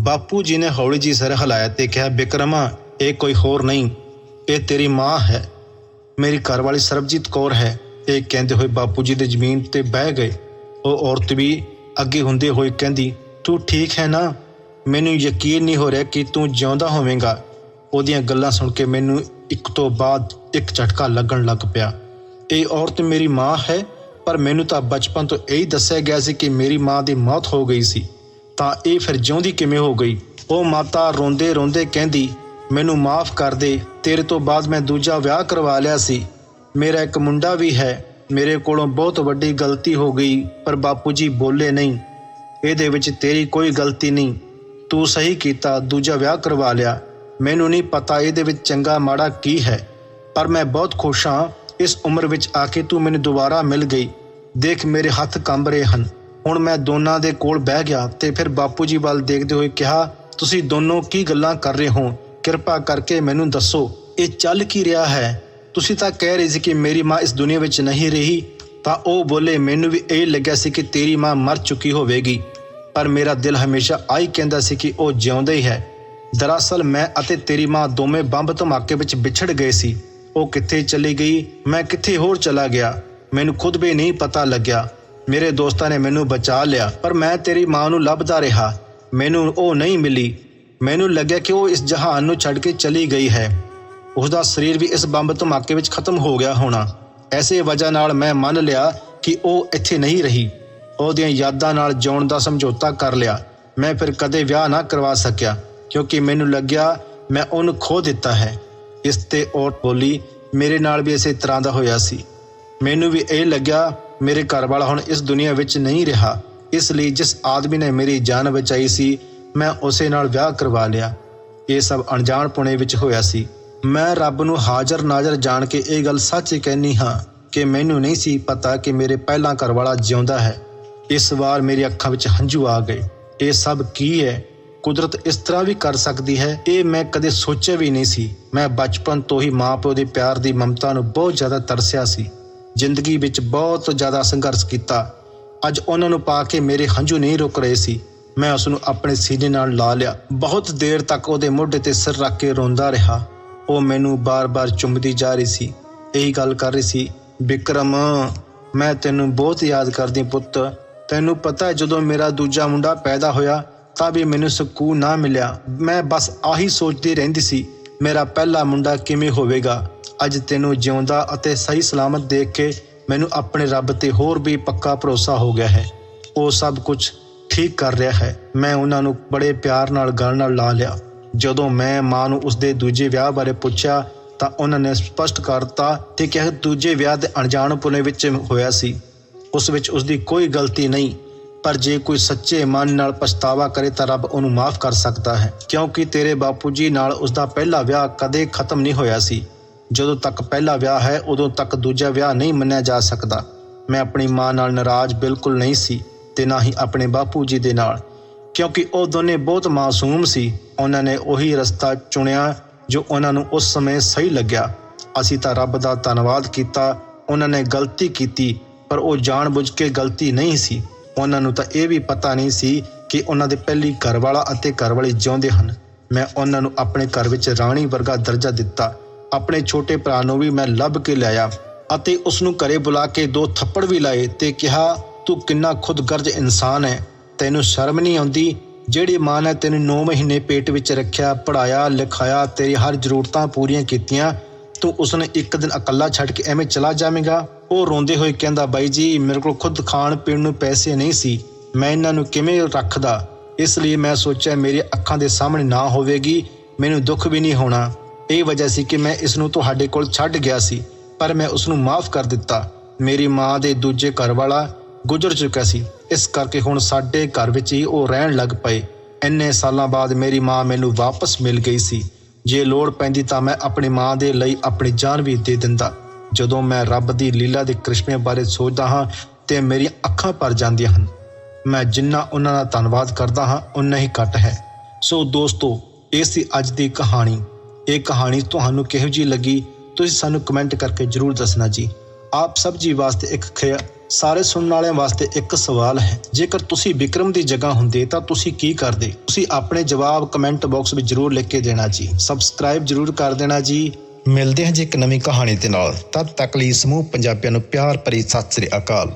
ਬਾਪੂ ਜੀ ਨੇ ਹੌਲੀ ਜੀ ਸਿਰ ਹਿਲਾਇਆ ਤੇ ਕਿਹਾ, ਬਿਕਰਮਾ, ਇਹ ਕੋਈ ਹੋਰ ਨਹੀਂ, ਇਹ ਤੇਰੀ ਮਾਂ ਹੈ। ਮੇਰੀ ਘਰ ਵਾਲੀ ਸਰਬਜੀਤ ਕੌਰ ਹੈ। ਇਹ ਕਹਿੰਦੇ ਹੋਏ ਬਾਪੂ ਜੀ ਦੇ ਜ਼ਮੀਨ ਤੇ ਬਹਿ ਗਏ। ਉਹ ਔਰਤ ਵੀ ਅੱਗੇ ਹੁੰਦੇ ਹੋਏ ਕਹਿੰਦੀ, ਤੂੰ ਠੀਕ ਹੈ ਨਾ? ਮੈਨੂੰ ਯਕੀਨ ਨਹੀਂ ਹੋ ਰਿਹਾ ਕਿ ਤੂੰ ਜਿਉਂਦਾ ਹੋਵੇਂਗਾ। ਉਹਦੀਆਂ ਗੱਲਾਂ ਸੁਣ ਕੇ ਮੈਨੂੰ ਇੱਕ ਤੋਂ ਬਾਅਦ ਇੱਕ ਝਟਕਾ ਲੱਗਣ ਲੱਗ ਪਿਆ। ਇਹ ਔਰਤ ਮੇਰੀ ਮਾਂ ਹੈ, ਪਰ ਮੈਨੂੰ ਤਾਂ ਬਚਪਨ ਤੋਂ ਇਹੀ ਦੱਸਿਆ ਗਿਆ ਸੀ ਕਿ ਮੇਰੀ ਮਾਂ ਦੀ ਮੌਤ ਹੋ ਗਈ ਸੀ। ਤਾਂ ਇਹ ਫਿਰ ਜਿਉਂਦੀ ਕਿਵੇਂ ਹੋ ਗਈ? ਉਹ ਮਾਤਾ ਰੋਂਦੇ ਰੋਂਦੇ ਕਹਿੰਦੀ, ਮੈਨੂੰ ਮਾਫ ਕਰ ਦੇ, ਤੇਰੇ ਤੋਂ ਬਾਅਦ ਮੈਂ ਦੂਜਾ ਵਿਆਹ ਕਰਵਾ ਲਿਆ ਸੀ। ਮੇਰਾ ਇੱਕ ਮੁੰਡਾ ਵੀ ਹੈ ਮੇਰੇ ਕੋਲੋਂ ਬਹੁਤ ਵੱਡੀ ਗਲਤੀ ਹੋ ਗਈ, ਪਰ ਬਾਪੂ ਜੀ ਬੋਲੇ ਨਹੀਂ। ਇਹਦੇ ਵਿੱਚ ਤੇਰੀ ਕੋਈ ਗਲਤੀ ਨਹੀਂ। ਤੂੰ ਸਹੀ ਕੀਤਾ, ਦੂਜਾ ਵਿਆਹ ਕਰਵਾ ਲਿਆ। ਮੈਨੂੰ ਨਹੀਂ ਪਤਾ ਇਹਦੇ ਵਿੱਚ ਚੰਗਾ ਮਾੜਾ ਕੀ ਹੈ, ਪਰ ਮੈਂ ਬਹੁਤ ਖੁਸ਼ ਹਾਂ, ਇਸ ਉਮਰ ਵਿੱਚ ਆ ਕੇ ਤੂੰ ਮੈਨੂੰ ਦੁਬਾਰਾ ਮਿਲ ਗਈ। ਦੇਖ ਮੇਰੇ ਹੱਥ ਕੰਬ ਰਹੇ ਹਨ। ਹੁਣ ਮੈਂ ਦੋਨਾਂ ਦੇ ਕੋਲ ਬਹਿ ਗਿਆ ਤੇ ਫਿਰ ਬਾਪੂ ਜੀ ਵੱਲ ਦੇਖਦੇ ਹੋਏ ਕਿਹਾ, ਤੁਸੀਂ ਦੋਨੋਂ ਕੀ ਗੱਲਾਂ ਕਰ ਰਹੇ ਹੋ? ਕਿਰਪਾ ਕਰਕੇ ਮੈਨੂੰ ਦੱਸੋ, ਇਹ ਚੱਲ ਕੀ ਰਿਹਾ ਹੈ? ਤੁਸੀਂ ਤਾਂ ਕਹਿ ਰਹੇ ਸੀ ਕਿ ਮੇਰੀ ਮਾਂ ਇਸ ਦੁਨੀਆ ਵਿੱਚ ਨਹੀਂ ਰਹੀ, ਤਾਂ ਉਹ ਬੋਲੇ, ਮੈਨੂੰ ਵੀ ਇਹ ਲੱਗਿਆ ਸੀ ਕਿ ਤੇਰੀ ਮਾਂ ਮਰ ਚੁੱਕੀ ਹੋਵੇਗੀ। ਪਰ ਮੇਰਾ ਦਿਲ ਹਮੇਸ਼ਾ ਆਈ ਕਹਿੰਦਾ ਸੀ ਕਿ ਉਹ ਜਿਉਂਦਾ ਹੀ ਹੈ। ਦਰਅਸਲ ਮੈਂ ਅਤੇ ਤੇਰੀ ਮਾਂ ਦੋਵੇਂ ਬੰਬ ਧਮਾਕੇ ਵਿੱਚ ਵਿਛੜ ਗਏ ਸੀ। ਉਹ ਕਿੱਥੇ ਚਲੀ ਗਈ? ਮੈਂ ਕਿੱਥੇ ਹੋਰ ਚਲਾ ਗਿਆ? ਮੈਨੂੰ ਖੁਦ ਵੀ ਨਹੀਂ ਪਤਾ ਲੱਗਿਆ। ਮੇਰੇ ਦੋਸਤਾਂ ਨੇ ਮੈਨੂੰ ਬਚਾ ਲਿਆ, ਪਰ ਮੈਂ ਤੇਰੀ ਮਾਂ ਨੂੰ ਲੱਭਦਾ ਰਿਹਾ। ਮੈਨੂੰ ਉਹ ਨਹੀਂ ਮਿਲੀ। ਮੈਨੂੰ ਲੱਗਿਆ ਕਿ ਉਹ ਇਸ ਜਹਾਨ ਨੂੰ ਛੱਡ ਕੇ ਚਲੀ ਗਈ ਹੈ। ਉਸ ਦਾ ਸਰੀਰ ਵੀ ਇਸ ਬੰਬ ਧਮਾਕੇ ਵਿੱਚ ਖਤਮ ਹੋ ਗਿਆ ਹੋਣਾ। ਐਸੇ ਵਜ੍ਹਾ ਨਾਲ ਮੈਂ ਮੰਨ ਲਿਆ ਕਿ ਉਹ ਇੱਥੇ ਨਹੀਂ ਰਹੀ। ਉਹਦੀਆਂ ਯਾਦਾਂ ਨਾਲ ਜਿਉਣ ਦਾ ਸਮਝੌਤਾ ਕਰ ਲਿਆ। ਮੈਂ ਫਿਰ ਕਦੇ ਵਿਆਹ ਨਾ ਕਰਵਾ ਸਕਿਆ, ਕਿਉਂਕਿ ਮੈਨੂੰ ਲੱਗਿਆ ਮੈਂ ਉਹਨੂੰ ਖੋ ਦਿੱਤਾ ਹੈ। ਇਸ ਤੇ ਔਰਤ ਬੋਲੀ, ਮੇਰੇ ਨਾਲ ਵੀ ਇਸੇ ਤਰ੍ਹਾਂ ਦਾ ਹੋਇਆ ਸੀ। ਮੈਨੂੰ ਵੀ ਇਹ ਲੱਗਿਆ ਮੇਰੇ ਘਰ ਵਾਲਾ ਹੁਣ ਇਸ ਦੁਨੀਆ ਵਿੱਚ ਨਹੀਂ ਰਿਹਾ। ਇਸ ਲਈ ਜਿਸ ਆਦਮੀ ਨੇ ਮੇਰੀ ਜਾਨ ਬਚਾਈ ਸੀ, ਮੈਂ ਉਸੇ ਨਾਲ ਵਿਆਹ ਕਰਵਾ ਲਿਆ। ਇਹ ਸਭ ਅਣਜਾਣ ਪੁਣੇ ਵਿੱਚ ਹੋਇਆ ਸੀ। ਮੈਂ ਰੱਬ ਨੂੰ ਹਾਜ਼ਰ ਨਾਜ਼ਰ ਜਾਣ ਕੇ ਇਹ ਗੱਲ ਸੱਚ ਕਹਿਨੀ ਹਾਂ ਕਿ ਮੈਨੂੰ ਨਹੀਂ ਸੀ ਪਤਾ ਕਿ ਮੇਰੇ ਪਹਿਲਾਂ ਘਰ ਵਾਲਾ ਜਿਉਂਦਾ ਹੈ। ਇਸ ਵਾਰ ਮੇਰੀ ਅੱਖਾਂ ਵਿੱਚ ਹੰਝੂ ਆ ਗਏ। ਇਹ ਸਭ ਕੀ ਹੈ? ਕੁਦਰਤ ਇਸ ਤਰ੍ਹਾਂ ਵੀ ਕਰ ਸਕਦੀ ਹੈ? ਇਹ ਮੈਂ ਕਦੇ ਸੋਚਿਆ ਵੀ ਨਹੀਂ ਸੀ। ਮੈਂ ਬਚਪਨ ਤੋਂ ਹੀ ਮਾਂ-ਪਿਓ ਦੇ ਪਿਆਰ ਦੀ ਮਮਤਾ ਨੂੰ ਬਹੁਤ ਜ਼ਿਆਦਾ ਤਰਸਿਆ ਸੀ। ਜ਼ਿੰਦਗੀ ਵਿੱਚ ਬਹੁਤ ਜ਼ਿਆਦਾ ਸੰਘਰਸ਼ ਕੀਤਾ। ਅੱਜ ਉਹਨਾਂ ਨੂੰ ਪਾ ਕੇ ਮੇਰੇ ਹੰਝੂ ਨਹੀਂ ਰੁਕ ਰਹੇ ਸੀ। ਮੈਂ ਉਸ ਨੂੰ ਆਪਣੇ ਸੀਨੇ ਨਾਲ ਲਾ ਲਿਆ। ਬਹੁਤ ਦੇਰ ਤੱਕ ਉਹਦੇ ਮੋਢੇ ਤੇ ਸਿਰ ਰੱਖ ਕੇ ਰੋਂਦਾ ਰਿਹਾ। ਉਹ ਮੈਨੂੰ ਬਾਰ-ਬਾਰ ਚੁੰਮਦੀ ਜਾ ਰਹੀ ਸੀ। ਇਹੀ ਗੱਲ ਕਰ ਰਹੀ ਸੀ ਵਿਕਰਮ ਮੈਂ ਤੈਨੂੰ ਬਹੁਤ ਯਾਦ ਕਰਦੀ ਪੁੱਤ। ਤੈਨੂੰ ਪਤਾ ਜਦੋਂ ਮੇਰਾ ਦੂਜਾ ਮੁੰਡਾ ਪੈਦਾ ਹੋਇਆ, ਤਾਂ ਵੀ ਮੈਨੂੰ ਸਕੂਨ ਨਾ ਮਿਲਿਆ। ਮੈਂ ਬਸ ਆਹੀ ਸੋਚਦੀ ਰਹਿੰਦੀ ਸੀ, ਮੇਰਾ ਪਹਿਲਾ ਮੁੰਡਾ ਕਿਵੇਂ ਹੋਵੇਗਾ? ਅੱਜ ਤੈਨੂੰ ਜਿਉਂਦਾ ਅਤੇ ਸਹੀ ਸਲਾਮਤ ਦੇਖ ਕੇ ਮੈਨੂੰ ਆਪਣੇ ਰੱਬ ਤੇ ਹੋਰ ਵੀ ਪੱਕਾ ਭਰੋਸਾ ਹੋ ਗਿਆ ਹੈ। ਉਹ ਸਭ ਕੁਝ ਠੀਕ ਕਰ ਰਿਹਾ ਹੈ। ਮੈਂ ਉਹਨਾਂ ਨੂੰ ਬੜੇ ਪਿਆਰ ਨਾਲ, ਗੱਲ ਨਾਲ ਲਾ ਲਿਆ। ਜਦੋਂ ਮੈਂ ਮਾਂ ਨੂੰ ਉਸਦੇ ਦੂਜੇ ਵਿਆਹ ਬਾਰੇ ਪੁੱਛਿਆ ਤਾਂ ਉਹਨਾਂ ਨੇ ਸਪਸ਼ਟ ਕਰਤਾ ਤੇ ਕਿਹਾ ਦੂਜੇ ਵਿਆਹ ਦੇ ਅਣਜਾਣ ਅਣਜਾਣਪੁਣੇ ਵਿੱਚ ਹੋਇਆ ਸੀ। ਉਸ ਵਿੱਚ ਉਸਦੀ ਕੋਈ ਗਲਤੀ ਨਹੀਂ, ਪਰ ਜੇ ਕੋਈ ਸੱਚੇ ਮਨ ਨਾਲ ਪਛਤਾਵਾ ਕਰੇ ਤਾਂ ਰੱਬ ਉਹਨੂੰ ਮਾਫ ਕਰ ਸਕਦਾ ਹੈ, ਕਿਉਂਕਿ ਤੇਰੇ ਬਾਪੂ ਜੀ ਨਾਲ ਉਸਦਾ ਪਹਿਲਾ ਵਿਆਹ ਕਦੇ ਖਤਮ ਨਹੀਂ ਹੋਇਆ ਸੀ। ਜਦੋਂ ਤੱਕ ਪਹਿਲਾ ਵਿਆਹ ਹੈ, ਉਦੋਂ ਤੱਕ ਦੂਜਾ ਵਿਆਹ ਨਹੀਂ ਮੰਨਿਆ ਜਾ ਸਕਦਾ। ਮੈਂ ਆਪਣੀ ਮਾਂ ਨਾਲ ਨਾਰਾਜ਼ ਬਿਲਕੁਲ ਨਹੀਂ ਸੀ ਤੇ ਨਾ ਹੀ ਆਪਣੇ ਬਾਪੂ ਜੀ ਦੇ ਨਾਲ। ਕਿਉਂਕਿ ਉਹ ਦੋਨੇ ਬਹੁਤ ਮਾਸੂਮ ਸੀ। ਉਹਨਾਂ ਨੇ ਉਹੀ ਰਸਤਾ ਚੁਣਿਆ ਜੋ ਉਹਨਾਂ ਨੂੰ ਉਸ ਸਮੇਂ ਸਹੀ ਲੱਗਿਆ। ਅਸੀਂ ਤਾਂ ਰੱਬ ਦਾ ਧੰਨਵਾਦ ਕੀਤਾ, ਉਹਨਾਂ ਨੇ ਗਲਤੀ ਕੀਤੀ, ਪਰ ਉਹ ਜਾਣਬੁੱਝ ਕੇ ਗਲਤੀ ਨਹੀਂ ਸੀ। ਉਹਨਾਂ ਨੂੰ ਤਾਂ ਇਹ ਵੀ ਪਤਾ ਨਹੀਂ ਸੀ ਕਿ ਉਹਨਾਂ ਦੇ ਪਹਿਲੀ ਘਰਵਾਲਾ ਅਤੇ ਘਰਵਾਲੀ ਜਿਉਂਦੇ ਹਨ। ਮੈਂ ਉਹਨਾਂ ਨੂੰ ਆਪਣੇ ਘਰ ਵਿੱਚ ਰਾਣੀ ਵਰਗਾ ਦਰਜਾ ਦਿੱਤਾ। ਆਪਣੇ ਛੋਟੇ ਭਰਾ ਨੂੰ ਵੀ ਮੈਂ ਲੱਭ ਕੇ ਲਿਆਇਆ ਅਤੇ ਉਸ ਨੂੰ ਘਰੇ ਬੁਲਾ ਕੇ ਦੋ ਥੱਪੜ ਵੀ ਲਾਏ ਤੇ ਕਿਹਾ, ਤੂੰ ਕਿੰਨਾ ਖੁਦਗਰਜ਼ ਇਨਸਾਨ ਹੈ। ਤੈਨੂੰ ਸ਼ਰਮ ਨਹੀਂ ਆਉਂਦੀ? ਜਿਹੜੀ ਮਾਂ ਨੇ ਤੈਨੂੰ 9 ਮਹੀਨੇ ਪੇਟ ਵਿੱਚ ਰੱਖਿਆ ਪੜਾਇਆ ਲਿਖਾਇਆ, ਤੇਰੀ ਹਰ ਜ਼ਰੂਰਤਾਂ ਪੂਰੀਆਂ ਕੀਤੀਆਂ, ਤੂੰ ਉਸ ਨੂੰ ਇੱਕ ਦਿਨ ਇਕੱਲਾ ਛੱਡ ਕੇ ਐਵੇਂ ਚਲਾ ਜਾਵੇਂਗਾ? ਉਹ ਰੋਂਦੇ ਹੋਏ ਕਹਿੰਦਾ, ਬਾਈ ਜੀ, ਮੇਰੇ ਕੋਲ ਖੁਦ ਖਾਣ ਪੀਣ ਨੂੰ ਪੈਸੇ ਨਹੀਂ ਸੀ। ਮੈਂ ਇਹਨਾਂ ਨੂੰ ਕਿਵੇਂ ਰੱਖਦਾ? ਇਸ ਲਈ ਮੈਂ ਸੋਚਿਆ ਮੇਰੀ ਅੱਖਾਂ ਦੇ ਸਾਹਮਣੇ ਨਾ ਹੋਵੇਗੀ, ਮੈਨੂੰ ਦੁੱਖ ਵੀ ਨਹੀਂ ਹੋਣਾ। ਇਹ ਵਜ੍ਹਾ ਸੀ ਕਿ ਮੈਂ ਇਸ ਨੂੰ ਤੁਹਾਡੇ ਕੋਲ ਛੱਡ ਗਿਆ ਸੀ, ਪਰ ਮੈਂ ਉਸ ਨੂੰ ਮਾਫ ਕਰ ਦਿੱਤਾ। ਮੇਰੀ ਮਾਂ ਦੇ ਦੂਜੇ ਘਰ ਵਾਲਾ ਗੁਜ਼ਰ ਚੁੱਕਾ ਸੀ। ਇਸ ਕਰਕੇ ਹੁਣ ਸਾਡੇ ਘਰ ਵਿੱਚ ਹੀ ਉਹ ਰਹਿਣ ਲੱਗ ਪਏ। ਇੰਨੇ ਸਾਲਾਂ ਬਾਅਦ ਮੇਰੀ ਮਾਂ ਮੈਨੂੰ ਵਾਪਸ ਮਿਲ ਗਈ ਸੀ। ਜੇ ਲੋੜ ਪੈਂਦੀ ਤਾਂ ਮੈਂ ਆਪਣੀ ਮਾਂ ਦੇ ਲਈ ਆਪਣੀ ਜਾਨ ਵੀ ਦੇ ਦਿੰਦਾ। ਜਦੋਂ ਮੈਂ ਰੱਬ ਦੀ ਲੀਲਾ ਦੇ ਕ੍ਰਿਸ਼ਮੇ ਬਾਰੇ ਸੋਚਦਾ ਹਾਂ ਤੇ ਮੇਰੀਆਂ ਅੱਖਾਂ ਭਰ ਜਾਂਦੀਆਂ ਹਨ। ਮੈਂ ਜਿੰਨਾ ਉਹਨਾਂ ਦਾ ਧੰਨਵਾਦ ਕਰਦਾ ਹਾਂ ਉਨਾ ਹੀ ਘੱਟ ਹੈ। ਸੋ ਦੋਸਤੋ, ਇਹ ਸੀ ਅੱਜ ਦੀ ਕਹਾਣੀ। ਇਹ ਕਹਾਣੀ ਤੁਹਾਨੂੰ ਕਿਹੋ ਜਿਹੀ ਲੱਗੀ, ਤੁਸੀਂ ਸਾਨੂੰ ਕਮੈਂਟ ਕਰਕੇ ਜਰੂਰ ਦੱਸਣਾ ਜੀ। ਆਪ ਸਭ ਜੀ ਵਾਸਤੇ ਇੱਕ ਖਿਆ, ਸਾਰੇ ਸੁਣਨ ਵਾਲਿਆਂ ਵਾਸਤੇ ਇੱਕ ਸਵਾਲ ਹੈ। ਜੇਕਰ ਤੁਸੀਂ ਵਿਕਰਮ ਦੀ ਜਗ੍ਹਾ ਹੁੰਦੇ ਤਾਂ ਤੁਸੀਂ ਕੀ ਕਰਦੇ? ਤੁਸੀਂ ਆਪਣੇ ਜਵਾਬ ਕਮੈਂਟ ਬਾਕਸ ਵਿੱਚ ਜਰੂਰ ਲਿਖ ਕੇ ਦੇਣਾ ਜੀ। ਸਬਸਕ੍ਰਾਈਬ ਜਰੂਰ ਕਰ ਦੇਣਾ ਜੀ। ਮਿਲਦੇ ਹਾਂ ਜੀ ਇੱਕ ਨਵੀਂ ਕਹਾਣੀ ਦੇ ਨਾਲ। ਤਦ ਤੱਕ ਲਈ ਸਮੂਹ ਪੰਜਾਬੀਆਂ ਨੂੰ ਪਿਆਰ ਭਰੀ ਸਤਿ ਸ੍ਰੀ ਅਕਾਲ।